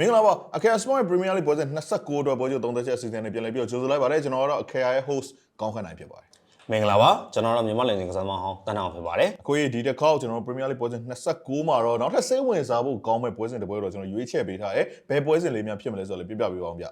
မင်္ဂလာပါအခေအစမောရဲ့ Premier League ပွဲစဉ်29အတွက်ပွဲချုပ်30ချက်အစီအစဉ်နဲ့ပြန်လည်ပြီးတော့ကြိုဆိုလိုက်ပါတယ်ကျွန်တော်ကတော့အခေရဲ့ host ကောင်းခန့်နိုင်ဖြစ်ပါတယ်မင်္ဂလာပါကျွန်တော်တို့မြန်မာလင်စင်ကစားမဟောင်းတန်းအောင်ဖြစ်ပါတယ်အခုဒီတစ်ခေါက်ကျွန်တော်တို့ Premier League ပွဲစဉ်29မှာတော့နောက်ထပ်စိတ်ဝင်စားဖို့ကောင်းမဲ့ပွဲစဉ်တစ်ပွဲတော့ကျွန်တော်ရွေးချယ်ပေးထားတယ်ဘယ်ပွဲစဉ်လေးများဖြစ်မလဲဆိုတော့လည်းပြပြပေးပါအောင်ဗျ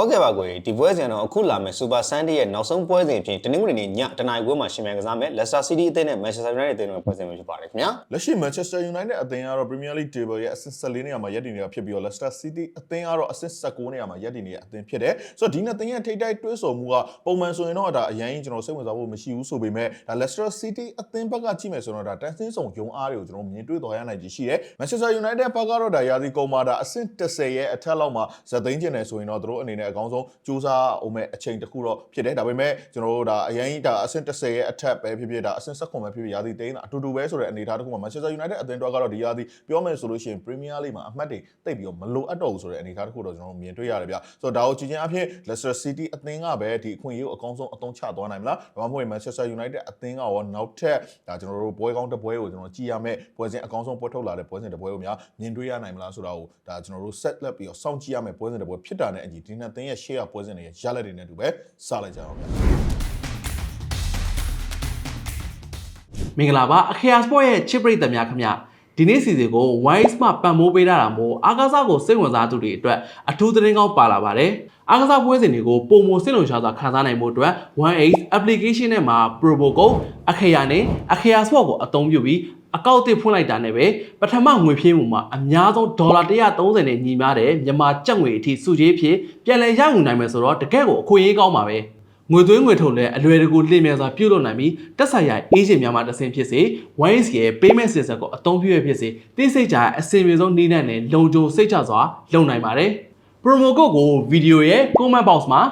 ဟုတ်ကဲ့ပါကိုဒီပွဲစဉ်တော့အခုလာမယ့် Super Sunday ရဲ့နောက်ဆုံးပွဲစဉ်အဖြစ်တနင်္ဂနွေနေ့ညတနင်္ဂနွေပွဲမှာရှင်မြန်ကစားမယ် Leicester City အသင်းနဲ့ Manchester United အသင်းတို့ပွဲစဉ်မျိုးဖြစ်ပါတယ်ခင်ဗျာလက်ရှိ Manchester United အသင်းကတော့ Premier League table ရဲ့အဆင့်14နေရာမှာရပ်တည်နေတာဖြစ်ပြီးတော့ Leicester City အသင်းကတော့အဆင့်19နေရာမှာရပ်တည်နေတဲ့အသင်းဖြစ်တယ်ဆိုတော့ဒီနှစ်သင်းရဲ့ထိပ်တိုက်တွဲဆုံမှုကပုံမှန်ဆိုရင်တော့ဒါအရင်ကျွန်တော်စိတ်ဝင်စားဖို့မရှိဘူးဆိုပေမဲ့ဒါ Leicester City အသင်းဘက်ကကြည့်မယ်ဆိုတော့ဒါတန်ဆင်းဆောင်ယုံအားတွေကိုကျွန်တော်မြင်တွေ့တော်ရနိုင်ကြီးရှိတယ် Manchester United ဘက်ကတော့ဒါရာသီကုန်မှာဒါအဆင့်10ရဲ့အထက်လောက်မှာဇက်သိန်းကျင်တယ်ဆိုရင်တော့သူတို့အနေနဲ့အကောင်းဆုံးစူးစမ်းအောင်မဲ့အချိန်တစ်ခုတော့ဖြစ်တယ်ဒါပေမဲ့ကျွန်တော်တို့ဒါအရင်ဒါအဆင့်10ရဲ့အထက်ပဲဖြစ်ဖြစ်ဒါအဆင့်19ပဲဖြစ်ဖြစ်ရာသီသိန်းတာအတူတူပဲဆိုတဲ့အနေအထားတစ်ခုမှာ Manchester United အသင်းတော့ကတော့ဒီရာသီပြောမယ်ဆိုလို့ရှိရင် Premier League မှာအမှတ်တွေတိတ်ပြီးတော့မလိုအပ်တော့ဘူးဆိုတဲ့အနေအထားတစ်ခုတော့ကျွန်တော်မြင်တွေ့ရတယ်ဗျဆိုတော့ဒါကိုကြည့်ချင်းအဖြစ် Leicester City အသင်းကပဲဒီအခွင့်အရေးကိုအကောင်းဆုံးအသုံးချသွားနိုင်မလားဒါမှမဟုတ် Manchester United အသင်းကရောနောက်ထပ်ဒါကျွန်တော်တို့ပွဲကောင်းတစ်ပွဲကိုကျွန်တော်ကြည့်ရမယ်ပွဲစဉ်အကောင်းဆုံးပွဲထုတ်လာတဲ့ပွဲစဉ်တစ်ပွဲကိုများမြင်တွေ့ရနိုင်မလားဆိုတာကိုဒါကျွန်တော်တို့ set လက်ပြီးတော့စောင့်ကြည့်ရမယ်ပွဲစဉ်တစ်ပွဲဖြစ်တာနဲ့အညီဒီနှစ်သင်းရဲ့ share ပွဲစဉ်တွေရဲ့ရလဒ်တွေနဲ့အတူပဲစလိုက်ကြအောင်ဗျမင်္ဂလာပါအခရာစပေါ့ရဲ့ချစ်ပရိသတ်များခင်ဗျဒီနေ့စီစဉ်ကို Wise မှာပံ့ပိုးပေးတာတာမို့အားကစားကိုစိတ်ဝင်စားသူတွေအတွက်အထူးသတင်းကောင်းပါလာပါတယ်အားကစားပွဲစဉ်တွေကိုပုံမစိတ်လုံရှားစွာခံစားနိုင်မှုအတွက် 1Ace application နဲ့မှာ promo code အခရာနဲ့အခရာ sport ကိုအသုံးပြုပြီး အကောင့်တစ်ဖွင့်လိုက်တာနဲ့ပဲပထမငွေဖြည့်မှုမှာအများဆုံးဒေါ်လာ130နဲ့ညီမားတဲ့မြန်မာကျပ်ငွေအထိစုကြီးဖြစ်ပြန်လည်ရယူနိုင်မယ်ဆိုတော့တကယ့်ကိုအခွင့်အရေးကောင်းပါပဲငွေသွင်းငွေထုတ်လည်းအလွယ်တကူလင့်မြန်စွာပြုလုပ်နိုင်ပြီးတက်ဆိုင်ရာအေဂျင့်များမှတဆင့်ဖြစ်စေ Wise ရဲ့ payment system ကိုအသုံးပြုရဖြစ်စေသိစိတ်ကြအဆင်ပြေဆုံးနည်းနဲ့နဲ့လုံခြုံစိတ်ချစွာလုပ်နိုင်ပါတယ်။ promo code ကိုဗီဒီယိုရဲ့ comment box မှာ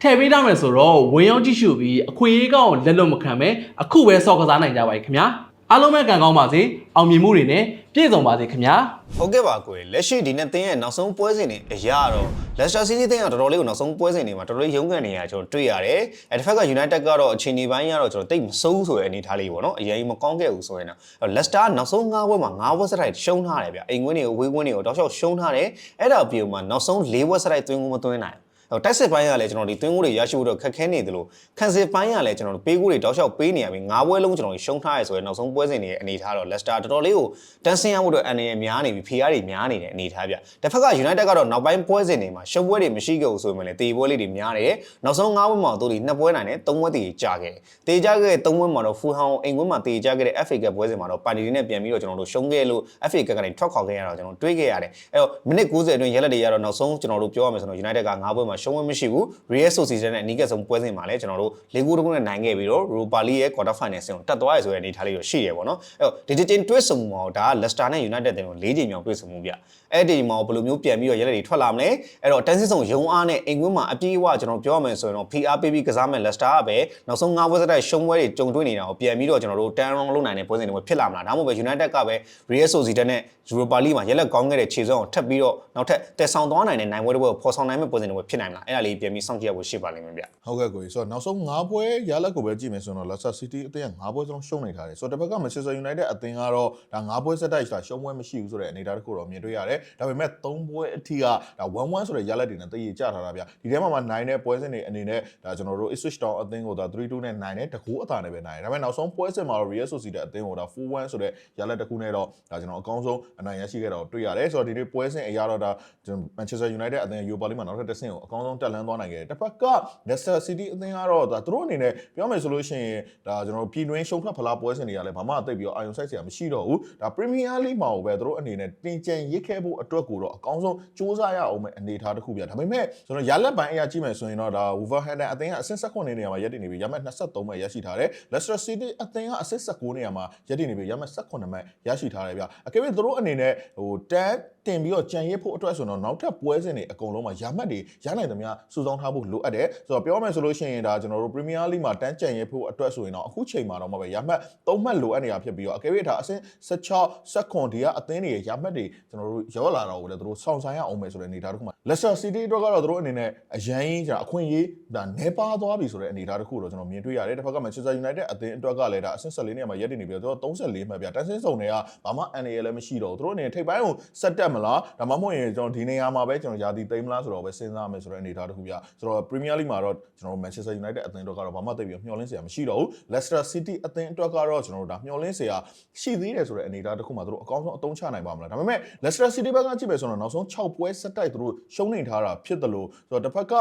ထည့်ပေးထားမယ်ဆိုတော့ဝင်ရောက်ကြည့်ရှုပြီးအခွင့်အရေးကောင်းလက်လွတ်မခံပဲအခုပဲစောင့်ကစားနိုင်ကြပါ යි ခင်ဗျာ။ အားလုံးပဲကံကောင်းပါစေအောင်မြင်မှုတွေနဲ့ပြည့်စုံပါစေခင်ဗျာ။ဟုတ်ကဲ့ပါကိုလက်ရှိဒီနေ့သင်းရဲ့နောက်ဆုံးပွဲစဉ်တွေအရာတော့ Leicester City သင်းကတော်တော်လေးကိုနောက်ဆုံးပွဲစဉ်တွေမှာတော်တော်လေးရုန်းကန်နေရကျွန်တော်တွေ့ရတယ်။အဲတစ်ဖက်က United ကတော့အချိန်ဒီပိုင်းကတော့ကျွန်တော်တိတ်မစိုးဘူးဆိုတဲ့အနေအထားလေးပေါ့နော်။အရင်မကောင်းခဲ့ဘူးဆိုရင်တော့ Leicester နောက်ဆုံး၅ပွဲမှာ၅ပွဲစတိုက်ရှုံးထားတယ်ဗျ။အိမ်ကွင်းတွေကိုဝေးကွင်းတွေကိုတောက်လျှောက်ရှုံးထားတယ်။အဲ့ဒါအပြင်မှာနောက်ဆုံး၄ပွဲစတိုက်သွင်းကိုမသွင်းနိုင်ဘူးဟို တိုက်စစ်ပိုင်းကလည်းကျွန်တော်ဒီသွင်းကိုတွေရရှိဖို့တော့ခက်ခဲနေတယ်လို့ခံစစ်ပိုင်းကလည်းကျွန်တော်တို့ပေးကိုတွေတောက်လျှောက်ပေးနေရပြီ၅ပွဲလုံးကျွန်တော်တို့ရှုံးထားရဲဆိုရင်နောက်ဆုံးပွဲစဉ်တွေရဲ့အနေထားတော့ Leicester တော်တော်လေးကိုတန်းဆင်းရဖို့တော့အနေနဲ့များနေပြီဖိအားတွေများနေတဲ့အနေထားဗျတစ်ဖက်က United ကတော့နောက်ပိုင်းပွဲစဉ်တွေမှာရှုံးပွဲတွေမရှိခဲ့ဘူးဆိုရင်လည်းတေပွဲလေးတွေများတယ်နောက်ဆုံး၅ပွဲမှာတို့ဒီနှစ်ပွဲနိုင်တယ်၃ပွဲတည်ကြခဲ့တေကြခဲ့တဲ့၃ပွဲမှာတော့ Fulham အိမ်ကွင်းမှာတေကြခဲ့တဲ့ FA Cup ပွဲစဉ်မှာတော့ပါတီတွေနဲ့ပြန်ပြီးတော့ကျွန်တော်တို့ရှုံးခဲ့လို့ FA Cup ကနေထွက်ခွာခဲ့ရတော့ကျွန်တော်တွေးခဲ့ရတယ်အဲ့တော့မိနစ်90အတွင်းရက်လက်တွေရတော့နောက်ဆုံးကျွန်တော်တို့ပြောရမယ်ဆိုတော့ United က၅ပွဲမှာရှုံးပွဲမရှိဘူး Real Sociedad နဲ့အနီးကပ်ဆုံးပွဲစဉ်မှာလည်းကျွန်တော်တို့၄ဂိုးတခုနဲ့နိုင်ခဲ့ပြီးတော့ Europa League ရဲ့ quarter final ဆင်ကိုတက်သွားရဆိုတဲ့အနေအထားလေးတော့ရှိတယ်ပေါ့နော်အဲ့တော့ဒီတစ်ချိန်တွဲဆုံမှုမှာဒါက Leicester နဲ့ United တင်ကို၄ချိန်မြောက်တွဲဆုံမှုဗျအဲ့ဒီမှာဘယ်လိုမျိုးပြန်ပြီးတော့ရက်လက်တွေထွက်လာမလဲအဲ့တော့တန်းစစ်ဆောင်ရုံအားနဲ့အိမ်ကွင်းမှာအပြေးအဝကျွန်တော်ပြောရမယ်ဆိုရင်တော့ PR ပေးပြီးကစားမယ် Leicester ကပဲနောက်ဆုံး၅ပွဲစတိုက်ရှုံးပွဲတွေကြုံတွေ့နေတာကိုပြန်ပြီးတော့ကျွန်တော်တို့ turn around လုပ်နိုင်တဲ့ပွဲစဉ်တွေဖြစ်လာမလားဒါမှမဟုတ်ပဲ United ကပဲ Real Sociedad နဲ့ Europa League မှာရက်လက်ကောင်းခဲ့တဲ့ခြေစွမ်းကိုထပ်ပြီးတော့နောက်ထပ်တက်ဆောင်သွားနိုင်တဲ့နိုင်ပွဲတစ်ပွဲကိုဖော်ဆောင်နိုင်မယ့်ပွဲစဉ်တွေဖြစ်နိုင်မလားအဲ့ဒါလေးပြန်ပြီးစောင့်ကြည့်ရဖို့ရှိပါလိမ့်မယ်ဗျဟုတ်ကဲ့ကိုကြီးဆိုတော့နောက်ဆုံး၅ပွဲရလဒ်ကိုပဲကြည့်မယ်ဆိုတော့ Leicester City အသင်းက၅ပွဲစလုံးရှုံးနေထားတယ်ဆိုတော့တစ်ဖက်က Manchester United အသင်းကတော့ဒါ၅ပွဲဆက်တိုက်ဆိုတာရှုံးပွဲမရှိဘူးဆိုတဲ့အနေအထားတစ်ခုတော့မြင်တွေ့ရတယ်ဒါပေမဲ့၃ပွဲအထိကဒါ1-1ဆိုတဲ့ရလဒ်တွေနဲ့တည်ရကြထားတာဗျဒီထဲမှာမှနိုင်တဲ့ပွဲစဉ်တွေအနေနဲ့ဒါကျွန်တော်တို့ Ipswich Town အသင်းကိုဒါ3-2နဲ့နိုင်တယ်တကူအသာနဲ့ပဲနိုင်တယ်ဒါပေမဲ့နောက်ဆုံးပွဲစဉ်မှာတော့ Real Sociedad အသင်းကိုဒါ4-1ဆိုတဲ့ရလဒ်တစ်ခုနဲ့တော့ဒါကျွန်တော်အကောင်းဆုံးအနိုင်ရရှိခဲ့တာကိုတွေ့ရတယ်ဆိုတော့ဒီနေ့ပွဲစဉ်အရာတော့ဒါ Manchester United အသင်း Europa League မှာနောက်ထပ်တစ်ဆင့်ကိုအကောင်းဆုံးတက်လှမ်းသွားနိုင်ခဲ့တယ်တစ်ဖက်က Leicester City အသင်းကတော့ဒါသူတို့အနေနဲ့ပြောမယ်ဆိုလို့ရှိရင်ဒါကျွန်တော်ပြည်တွင်းရှုံးထွက်ဖလားပွဲစဉ်တွေကလည်းဘာမှအသိပြီးတော့အာရုံစိုက်စရာမရှိတော့ဘူးဒါ Premier League မှာပဲသူတို့အနေနဲ့တင်ကြံရစ်ခဲ့ဖို့အတွက်ကိုတော့အကောင်းဆုံးစူးစမ်းရအောင်မဲ့အနေအထားတစ်ခုပြဒါပေမဲ့ကျွန်တော်ရလက်ပိုင်းအရာကြည့်မယ်ဆိုရင်တော့ဒါ Wolverhampton အသင်းကအဆင့်16နေရာမှာရပ်တည်နေပြီရမှတ်23မှတ်ရရှိထားတယ် Leicester City အသင်းကအဆင့်19နေရာမှာရပ်တည်နေပြီရမှတ်18မှတ်ရရှိထားတယ်ဗျအကယ်၍သူတို့အနေနဲ့ဟိုတန်း တင်ပြီးတော့ကြံရစ်ဖို့အတွက်ဆိုတော့နောက်ထပ်ပွဲစဉ်တွေအကုန်လုံးမှာရမှတ်တွေရနိုင်သမျှစုဆောင်းထားဖို့လိုအပ်တယ်ဆိုတော့ပြောမယ်ဆိုလို့ရှိရင်ဒါကျွန်တော်တို့ Premier League မှာတန်းကြံရစ်ဖို့အတွက်ဆိုရင်တော့အခုချိန်မှာတော့မပဲရမှတ်3မှတ်လိုအပ်နေတာဖြစ်ပြီးတော့အကယ်၍ဒါအဆင့်16 second ဒီကအသင်းတွေရမှတ်တွေကျွန်တော်တို့ရောလာတော့ကိုလည်းသူတို့စောင့်ဆိုင်ရအောင်မယ်ဆိုတဲ့အနေအထားတစ်ခုမှာ Leicester City အတွက်ကတော့သူတို့အနေနဲ့အရန်ကြီးကျွန်တော်အခွင့်အရေးဒါနေပါသွားပြီဆိုတဲ့အနေအထားတစ်ခုတော့ကျွန်တော်မြင်တွေ့ရတယ်တစ်ဖက်က Manchester United အသင်းအတွက်ကလည်းဒါအဆင့်14နေရာမှာရပ်တည်နေပြီးတော့သူတို့34မှတ်ပြတန်းစင်းစုံတွေကဘာမှအန်ရလည်းမရှိတော့ဘူးသူတို့အနေနဲ့ထိပ်ပိုင်းကိုဆက်တက်မမလားဒါမှမဟုတ်ရင်ကျွန်တော်ဒီနေရာမှာပဲကျွန်တော်ယာတီသိမ်းမလားဆိုတော့ပဲစဉ်းစားမယ်ဆိုတဲ့အနေအထားတစ်ခုပြဆိုတော့ Premier League မှာတော့ကျွန်တော် Manchester United အသင်းအတွက်ကတော့ဘာမှသိပြီးမျှော်လင့်စရာမရှိတော့ဘူး Leicester City အသင်းအတွက်ကတော့ကျွန်တော်တို့ဒါမျှော်လင့်စရာရှိသေးတယ်ဆိုတဲ့အနေအထားတစ်ခုမှာသူတို့အကောင်းဆုံးအသုံးချနိုင်ပါမလားဒါပေမဲ့ Leicester City ဘက်ကကြည့်မယ်ဆိုတော့နောက်ဆုံး6ပွဲဆက်တိုက်သူတို့ရှုံးနေထားတာဖြစ်တယ်လို့ဆိုတော့တစ်ဖက်က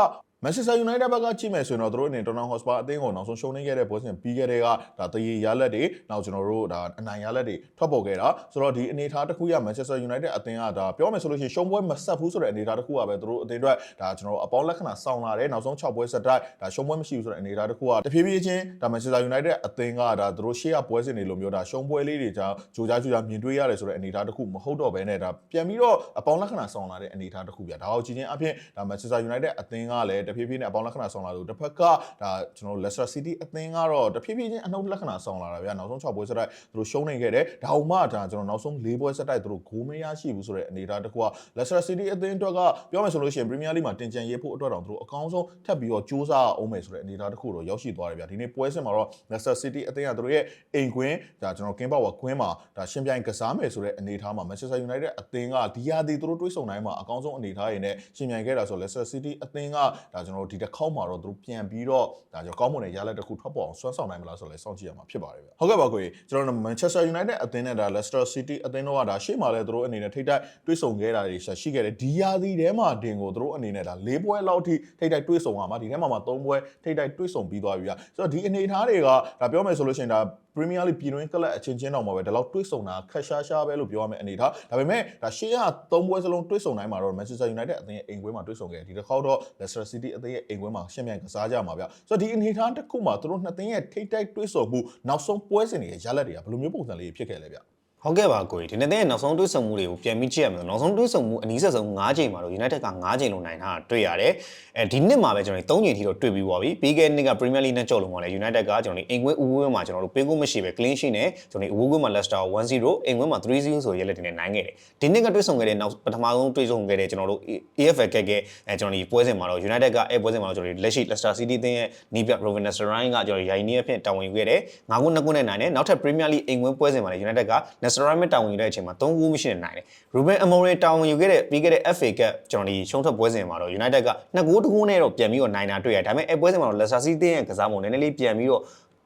Manchester United ဘက်ကကြည့်မယ်ဆိုရင်တော့သူတို့အနေနဲ့ Tottenham Hotspur အသင်းကိုနောက်ဆုံးရှုံးနေခဲ့တဲ့ပွဲစဉ်ပြီးခဲ့တဲ့ကဒါတရေရလက်တွေနောက်ကျွန်တော်တို့ဒါအနိုင်ရလက်တွေထွက်ပေါ်ခဲ့တာဆိုတော့ဒီအနေအထားတစ်ခုရ Manchester United အသင်းကဒါပြောမယ်ဆိုလို့ရှိရင်ရှုံးပွဲမဆက်ဘူးဆိုတဲ့အနေအထားတစ်ခုကပဲသူတို့အသင်းအတွက်ဒါကျွန်တော်တို့အပေါင်းလက္ခဏာဆောင်လာတယ်နောက်ဆုံး6ပွဲဆက်တိုက်ဒါရှုံးပွဲမရှိဘူးဆိုတဲ့အနေအထားတစ်ခုကတဖြည်းဖြည်းချင်းဒါ Manchester United အသင်းကဒါသူတို့ရှေ့ကပွဲစဉ်တွေလိုမျိုးဒါရှုံးပွဲလေးတွေကြောင့်ကြိုးကြားကြိုးကြားမြင်တွေ့ရတယ်ဆိုတဲ့အနေအထားတစ်ခုမဟုတ်တော့ဘဲနဲ့ဒါပြန်ပြီးတော့အပေါင်းလက္ခဏာဆောင်လာတဲ့အနေအထားတစ်ခုပြဒါကိုကြည့်ချင်းအပြင်ဒါ Manchester United အသင်းကလည်းတဖြည်းဖြည်းနဲ့အပေါင်းလက္ခဏာဆောင်လာလို့တစ်ဖက်ကဒါကျွန်တော်တို့ Leicester City အသင်းကတော့တဖြည်းဖြည်းချင်းအနှုတ်လက္ခဏာဆောင်လာတာဗျာနောက်ဆုံး6ပွဲဆက်တိုက်သူတို့ရှုံးနေခဲ့တယ်ဒါအောင်မှဒါကျွန်တော်နောက်ဆုံး4ပွဲဆက်တိုက်သူတို့ဂိုးမရရှိဘူးဆိုတဲ့အနေအထားတစ်ခုက Leicester City အသင်းအတွက်ကပြောမယ်ဆိုလို့ရှိရင် Premier League မှာတင်ကြံရေးဖို့အတွက်တောင်သူတို့အကောင်းဆုံးထပ်ပြီးတော့စူးစမ်းအောင်မယ်ဆိုတဲ့အနေအထားတစ်ခုတော့ရောက်ရှိသွားတယ်ဗျာဒီနေ့ပွဲစဉ်မှာတော့ Leicester City အသင်းကသူတို့ရဲ့အိမ်ကွင်းဒါကျွန်တော်ကင်းပေါဝါကွင်းမှာဒါရှင်ပြိုင်ကစားမယ်ဆိုတဲ့အနေအထားမှာ Manchester United အသင်းကဒီယာဒီသူတို့တွေးဆုံတိုင်းမှာအကောင်းဆုံးအနေအထားရင်းနဲ့ရှင်ပြိုင်ခဲ့တာဆို Leicester City အသင်းကဒါကျွန်တော်တို့ဒီတစ်ခေါက်မှာတော့သူတို့ပြန်ပြီးတော့ဒါကျွန်တော်ကောင်းမွန်တဲ့ရလဒ်တစ်ခုထွက်ပေါ်အောင်စွမ်းဆောင်နိုင်မလားဆိုလဲစောင့်ကြည့်ရမှာဖြစ်ပါတယ်ဗျဟုတ်ကဲ့ပါကိုကြီးကျွန်တော်တို့ Manchester United အသင်းနဲ့ဒါ Leicester City အသင်းတို့ကဒါရှေ့မှာလဲသူတို့အနေနဲ့ထိတ်တိုက်တွေးဆုံခဲ့တာတွေရှိခဲ့တယ်ဒီယာဒီထဲမှာတင်ကိုသူတို့အနေနဲ့ဒါ၄ပွဲလောက်ထိထိတ်တိုက်တွေးဆုံရမှာဒီထဲမှာမှ၃ပွဲထိတ်တိုက်တွေးဆုံပြီးသွားပြီဗျဆိုတော့ဒီအနေအထားတွေကဒါပြောမယ်ဆိုလို့ရှိရင်ဒါ Premier League ပြည်တွင်းကလပ်အချင်းချင်းတောင်မှပဲဒီလောက်တွေးဆုံတာခက်ရှားရှားပဲလို့ပြောရမယ်အနေထားဒါပေမဲ့ဒါရှေ့က၃ပွဲစလုံးတွေးဆုံတိုင်းမှာတော့ Manchester United အသင်းရဲ့အိမ်ကွင်းမှာတွေးဆုံခဲ့တယ်ဒီတစ်ခေါက်တော့ Leicester City အသင်းရဲ့အိမ်ကွင်းမှာရှင်းမြန်ကစားကြမှာဗျဆိုတော့ဒီအနေထားတစ်ခုမှာသူတို့နှစ်သင်းရဲ့ထိတ်တိုက်တွေးဆုံမှုနောက်ဆုံးပွဲစဉ်တွေရဲ့ရလဒ်တွေကဘယ်လိုမျိုးပုံစံလေးဖြစ်ခဲ့လဲဗျ ဟုတ်ကဲ့ပါကိုကြီးဒီနေ့တဲ့နောက်ဆုံးတွေးဆုံမှုတွေကိုပြန်ပြီးကြည့်ရမယ်နောက်ဆုံးတွေးဆုံမှုအနည်းဆက်ဆုံး9ချိန်မှာတော့ United က9ချိန်လုံးနိုင်တာတွေ့ရတယ်အဲဒီနှစ်မှာပဲကျွန်တော်တို့3ချိန်ထိတော့တွေ့ပြီးပါပြီပြီးခဲ့တဲ့နှစ်က Premier League နဲ့ကြော်လုံးမှာလည်း United ကကျွန်တော်တို့အင်ကွင်းဦးဝင်းမှာကျွန်တော်တို့ပေးကိုမရှိပဲ clean sheet နဲ့ကျွန်တော်တို့ဦးဝင်းမှာ Leicester 1-0အင်ကွင်းမှာ3-0ဆိုရဲလက်တင်နဲ့နိုင်ခဲ့တယ်ဒီနှစ်ကတွေးဆုံခဲ့တဲ့နောက်ပထမဆုံးတွေးဆုံခဲ့တဲ့ကျွန်တော်တို့ AFL ကဲကဲအဲကျွန်တော်ဒီပွဲစဉ်မှာတော့ United ကအဲပွဲစဉ်မှာတော့ကျွန်တော်တို့လက်ရှိ Leicester City တင်းရဲ့နီးပြ Rowan Nestorine ကကျွန်တော်ရိုင်နီးအဖြစ်တာဝန်ယူခဲ့တယ်9ခု2ခုနဲ့နိုင်တယ်နောက်ထပ် Premier League အင်ကွင်းပွဲစဉ်မှာလည်း United က Nestorine တာဝန်ယူတဲ့အချိန်မှာ3ခုမရှိနဲ့နိုင်တယ် Ruben Amorim တာဝန်ယူခဲ့တဲ့ပြီးခဲ့တဲ့ FA Cup ကျွန်တော်ဒီရှုံးထွက်ပွဲစဉ်မှာတော့ United က2ဂိုး1ဂိုးနဲ့တော့ပြန်ပြီးတော့နိုင်တာတွေ့ရတယ်ဒါပေမဲ့အဲပွဲစဉ်မှာတော့ Leicester City ရဲ့ကစားပုံနည်းနည်းလေးပြန်ပြီးတော့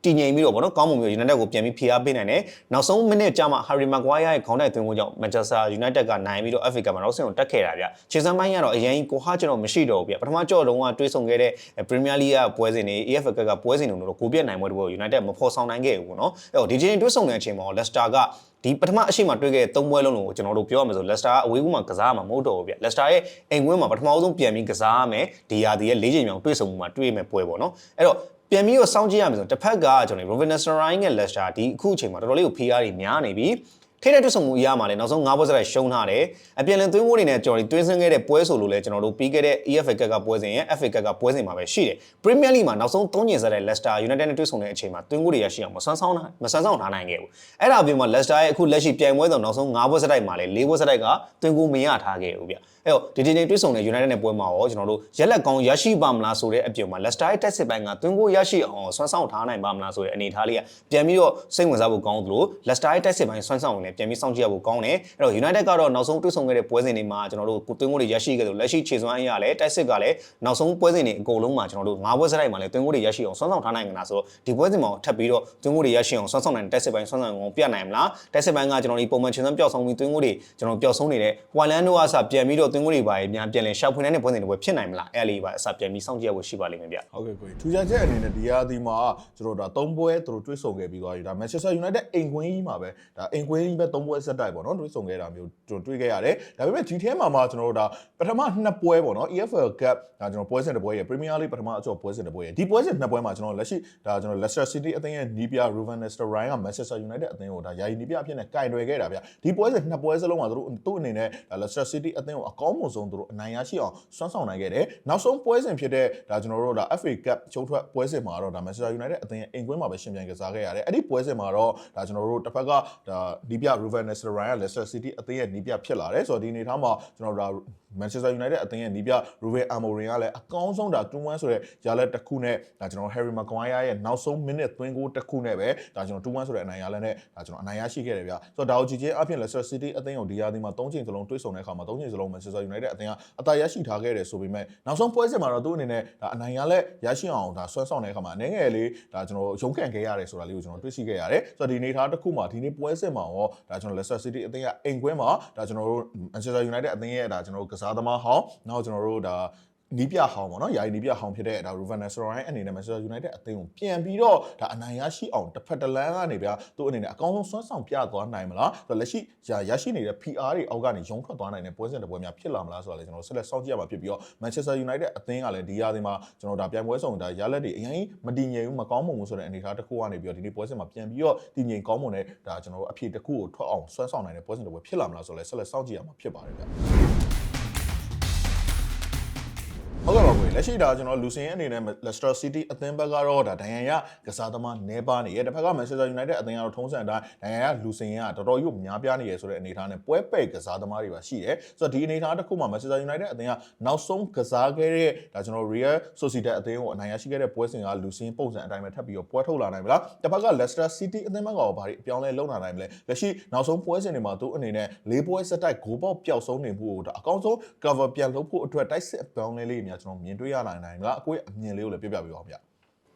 တည်ငြိမ်ပြီးတော့ဗောနော်ကောင်းမွန်ပြီး United ကိုပြန်ပြီးဖိအားပေးနိုင်တယ်နောက်ဆုံးမိနစ်ကြာမှ Harry Maguire ရဲ့ခေါင်းတိုက်သွင်းမှုကြောင့် Manchester United ကနိုင်ပြီးတော့ FA Cup မှာတော့ဆင်ကိုတက်ခဲ့တာဗျခြေစမ်းပိုင်းကတော့အရင်ကိုဟာကျွန်တော်မရှိတော့ဘူးဗျပထမကြော့လုံးကတွေးဆုံခဲ့တဲ့ Premier League ကပွဲစဉ်တွေ EFL Cup ကပွဲစဉ်တွေတော့ကိုပြတ်နိုင်ပွဲတွေ United မဖော်ဆောင်နိုင်ခဲ့ဘူးဗောနော်အဲ့တော့ဒီချိန်တွေးဆုံတဲ့အချိန်မှာ Leicester ကဒီပထမအရှိမတွေ့ခဲ့တဲ့သုံးပွဲလုံးလုံးကိုကျွန်တော်တို့ပြောရမယ်ဆို Leicester ကအဝေးကူးမှာကစားမှာမဟုတ်တော့ဘူးဗျ Leicester ရဲ့အိမ်ကွင်းမှာပထမဆုံးပြန်ပြီးကစားရမယ်ဒီရာဒီရဲ့၄ချိန်မြောင်တွေ့ဆုံမှုမှာတွေ့ရမယ်ပွဲပေါ့နော်အဲ့တော့ ပြန်ပြီးတော့စောင့်ကြည့်ရမယ်ဆိုတစ်ဖက်ကကျွန်တော် Rowan Sterling ရဲ့ Leicester ဒီအခုအချိန်မှာတော်တော်လေးကိုဖိအားတွေများနေပြီ ထိတဲ့တွဆုံမှုအရမှာလည်းနောက်ဆုံး၅ပွဲစရိုက်ရှုံးထားတယ်အပြန်လည်သွင်းမှုတွေနဲ့ကျွန်တော်တို့တွင်းဆင်းခဲ့တဲ့ပွဲဆိုလို့လည်းကျွန်တော်တို့ပြီးခဲ့တဲ့ EFL Cup ကပွဲစဉ်ရဲ့ FA Cup ကပွဲစဉ်မှာပဲရှိတယ် Premier League မှာနောက်ဆုံး၃ညင်ဆက်တဲ့ Leicester United နဲ့တွဲဆုံတဲ့အချိန်မှာတွင်းကိုတွေရရှိအောင်မဆွမ်းဆောင်မဆွမ်းဆောင်ထားနိုင်ခဲ့ဘူးအဲ့ဒါအပြင်မှာ Leicester ရဲ့အခုလက်ရှိပြိုင်ပွဲဆောင်နောက်ဆုံး၅ပွဲစရိုက်မှာလည်း၄ပွဲစရိုက်ကတွင်းကိုမရထားခဲ့ဘူးဗျအဲ့တော့ဒီဒီချိန်တွဲဆုံတဲ့ United နဲ့ပွဲမှာရောကျွန်တော်တို့ရက်လက်ကောင်းရရှိပါမလားဆိုတဲ့အပြင်မှာ Leicester ရဲ့တက်စစ်ပိုင်းကတွင်းကိုရရှိအောင်ဆွမ်းဆောင်ထားနိုင်ပါမလားဆိုတဲ့အနေအထားလေးကပြန်ပြီးတော့စိတ်ဝင်စားဖို့ကောင်းသလို Leicester ရဲ့တက်စစ်ပိုင်းဆွမ်းဆောင်နေပြန်ပြီးစောင့်ကြည့်ရဖို့ကောင်းတယ်အဲ့တော့ United ကတော့နောက်ဆုံးတွဲဆုံခဲ့တဲ့ပွဲစဉ်တွေမှာကျွန်တော်တို့တွင်းကိုတွေရရှိခဲ့တယ်လက်ရှိခြေစွမ်းအရာလည်းတက်စစ်ကလည်းနောက်ဆုံးပွဲစဉ်တွေအကုန်လုံးမှာကျွန်တော်တို့၅ပွဲစရိုက်မှာလည်းတွင်းကိုတွေရရှိအောင်ဆွမ်းဆောင်ထားနိုင်ကြတာဆိုတော့ဒီပွဲစဉ်မှာထပ်ပြီးတော့တွင်းကိုတွေရရှိအောင်ဆွမ်းဆောင်နိုင်တဲ့တက်စစ်ပိုင်းဆွမ်းဆောင်အောင်ပြနိုင်မလားတက်စစ်ပိုင်းကကျွန်တော်ဒီပုံမှန်ခြေစွမ်းပျောက်ဆုံးပြီးတွင်းကိုတွေကျွန်တော်ပျောက်ဆုံးနေတဲ့ Wildland တို့အစပြန်ပြီးတော့တွင်းကိုတွေပါပြန်ပြန်လည်ရှောက်ဖွင့်တဲ့ပွဲစဉ်တွေဖြစ်နိုင်မလားအဲ့လေးပါအစပြန်ပြီးစောင့်ကြည့်ရဖို့ရှိပါလိမ့်မယ်ဗျဟုတ်ကဲ့ကိုကြီးထူးခြားချက်အနေနဲ့ဒီရာသီမှာကျွန်တော်ဒါ၃ပွဲသူတို့တွေးဆုံခဲ့ပြီးသွားပြီဒါ Manchester United အိမ်ကွင်းကြီးမှာပဲဒါအိမ်ကွင်းကြီးပဲ၃ပွဲဆက်တိုက်ပေါ့နော်တွေးဆုံခဲ့တာမျိုးကျွန်တော်တွေးခဲ့ရတယ်ဒါပေမဲ့ဒီထဲမှာမှကျွန်တော်တို့ဒါပထမနှစ်ပွဲပေါ့နော် EFL Cup ဒါကျွန်တော်ပွဲစဉ်တစ်ပွဲရယ် Premier League ပထမအကျော်ပွဲစဉ်တစ်ပွဲရယ်ဒီပွဲစဉ်နှစ်ပွဲမှာကျွန်တော်လက်ရှိဒါကျွန်တော် Leicester City အသင်းရဲ့နီးပြ Ruben Sterling က Manchester United အသင်းကိုဒါယာယီနီးပြအဖြစ်နဲ့ကင်တွယ်ခဲ့တာဗျဒီပွဲစဉ်နှစ်ပွဲစလုံးမှာသူတို့သူ့အနေနဲ့ဒါ Leicester City အသင်းကိုအကောင်းမွန်ဆုံးသူတို့အနိုင်ရရှိအောင်စွမ်းဆောင်နိုင်ခဲ့တယ်နောက်ဆုံးပွဲစဉ်ဖြစ်တဲ့ဒါကျွန်တော်တို့ဒါ FA Cup ချုပ်ထွက်ပွဲစဉ်မှာတော့ဒါ Manchester United အသင်းရဲ့အိမ်ကွင်းမှာပဲရှင်ပြိုင်ကစားခဲ့ရတယ်အဲ့ဒီပွဲစဉ်မှာတော့ဒါကျွန်တော်တို့တစ်ဖက်ကဒါနီးပြ Ruben Nestorian က Leicester City အသင်းရဲ့နီးပြဖြစ်လာတယ်ဆိုတော့ဒီအနေထားမှာကျွန်တော်တို့ဒါ Manchester United အသင်းရဲ့နီးပြ Ruben Amorim ကလည်းအကောင်းဆုံးဒါ2-1ဆိုတဲ့ရလက်တစ်ခုနဲ့ဒါကျွန်တော် Harry Maguire ရဲ့နောက်ဆုံး minute သွင်းဂိုးတစ်ခုနဲ့ပဲဒါကျွန်တော်2-1ဆိုတဲ့အနိုင်ရလက်နဲ့ဒါကျွန်တော်အနိုင်ရရှိခဲ့တယ်ဗျဆိုတော့ဒါကိုကြည့်ချင်းအပြင် Leicester City အသင်းကိုဒီရာသီမှာ3ချိန်စလုံးတွေ့ဆုံတဲ့အခါမှာ3ချိန်စလုံး Manchester United အသင်းကအသာရရှိထားခဲ့တယ်ဆိုပေမဲ့နောက်ဆုံးပွဲစဉ်မှာတော့သူ့အနေနဲ့ဒါအနိုင်ရလက်ရရှိအောင်ဒါဆွဲဆောင်တဲ့အခါမှာအနေငယ်လေးဒါကျွန်တော်ရုံးကန်ခဲ့ရတယ်ဆိုတာလေးကိုကျွန်တော်တွေ့ရှိခဲ့ရတယ်ဆိုတော့ဒီအနေထားတစ်ခုမှာဒီနေ့ပွဲစဉ်မှာရောဒါကျွန်တော် Leicester City အသင်းကအိမ်ကွင်းမှာဒါကျွန်တော်တို့ Manchester United အသင်းရဲ့ဒါကျွန်တော်တို့ကစားသမားဟောင်းနောက်ကျွန်တော်တို့ဒါ နီးပြဟောင်းပေါ့နော်ယာယီနီးပြဟောင်းဖြစ်တဲ့ဒါ Ruben Nestorian အနေနဲ့ Manchester United အသင်းကိုပြန်ပြီးတော့ဒါအနိုင်ရရှိအောင်တစ်ဖက်တစ်လမ်းကနေဗျာသူ့အနေနဲ့အကောင်းဆုံးစွမ်းဆောင်ပြသွားနိုင်မလားဆိုတော့လက်ရှိရရရှိနေတဲ့ PR တွေအောက်ကနေရုံထွက်သွားနိုင်တဲ့ပွဲစဉ်တစ်ပွဲများဖြစ်လာမလားဆိုတာလည်းကျွန်တော်ဆက်လက်စောင့်ကြည့်ရမှာဖြစ်ပြီးတော့ Manchester United အသင်းကလည်းဒီရာသီမှာကျွန်တော်ဒါပြန်ပွဲဆောင်ဒါရလက်တွေအရင်မတည်ငြိမ်ဘူးမကောင်းမွန်ဘူးဆိုတဲ့အနေအထားတစ်ခုကနေပြီးတော့ဒီနေ့ပွဲစဉ်မှာပြန်ပြီးတော့တည်ငြိမ်ကောင်းမွန်တဲ့ဒါကျွန်တော်တို့အဖြစ်တစ်ခုကိုထွက်အောင်စွမ်းဆောင်နိုင်တဲ့ပွဲစဉ်တစ်ပွဲဖြစ်လာမလားဆိုတော့လည်းဆက်လက်စောင့်ကြည့်ရမှာဖြစ်ပါတယ်ဗျာ ဟုတ်ကဲ့ပါကိုလက်ရှိဒါကျွန်တော်လူစင်ရဲ့အနေနဲ့ Leicester City အသင်းဘက်ကတော့ဒါဒိုင်ယန်ရကစားသမားနဲပါနေရဲ့တစ်ဖက်က Manchester United အသင်းကတော့ထုံးစံအတိုင်းဒိုင်ယန်ရလူစင်ရတော်တော်ကြီးကိုများပြားနေရဆိုတဲ့အနေအထားနဲ့ပွဲပဲ့ကစားသမားတွေပါရှိတယ်ဆိုတော့ဒီအနေအထားတစ်ခုမှာ Manchester United အသင်းကနောက်ဆုံးကစားခဲ့တဲ့ဒါကျွန်တော် Real Sociedad အသင်းကိုအနိုင်ရရှိခဲ့တဲ့ပွဲစဉ်ကလူစင်ပုံစံအတိုင်းပဲထပ်ပြီးတော့ပွဲထုတ်လာနိုင်မလားတစ်ဖက်က Leicester City အသင်းဘက်ကရောဘာတွေအပြောင်းလဲလုပ်လာနိုင်မလဲလက်ရှိနောက်ဆုံးပွဲစဉ်တွေမှာသူအနေနဲ့၄ပွဲဆက်တိုက်ဂိုးပေါက်ပျောက်ဆုံးနေမှုကိုဒါအကောင်းဆုံး cover ပြန်လုပ်ဖို့အတွက်တိုက်စစ်အပြောင်းလဲလေးတွေများကျွန်တော်မြင်တွေ့ရနိုင်နိုင်မလားအကိုရဲ့အမြင်လေးကိုလည်းပြပြပေးပါဦးဗျာ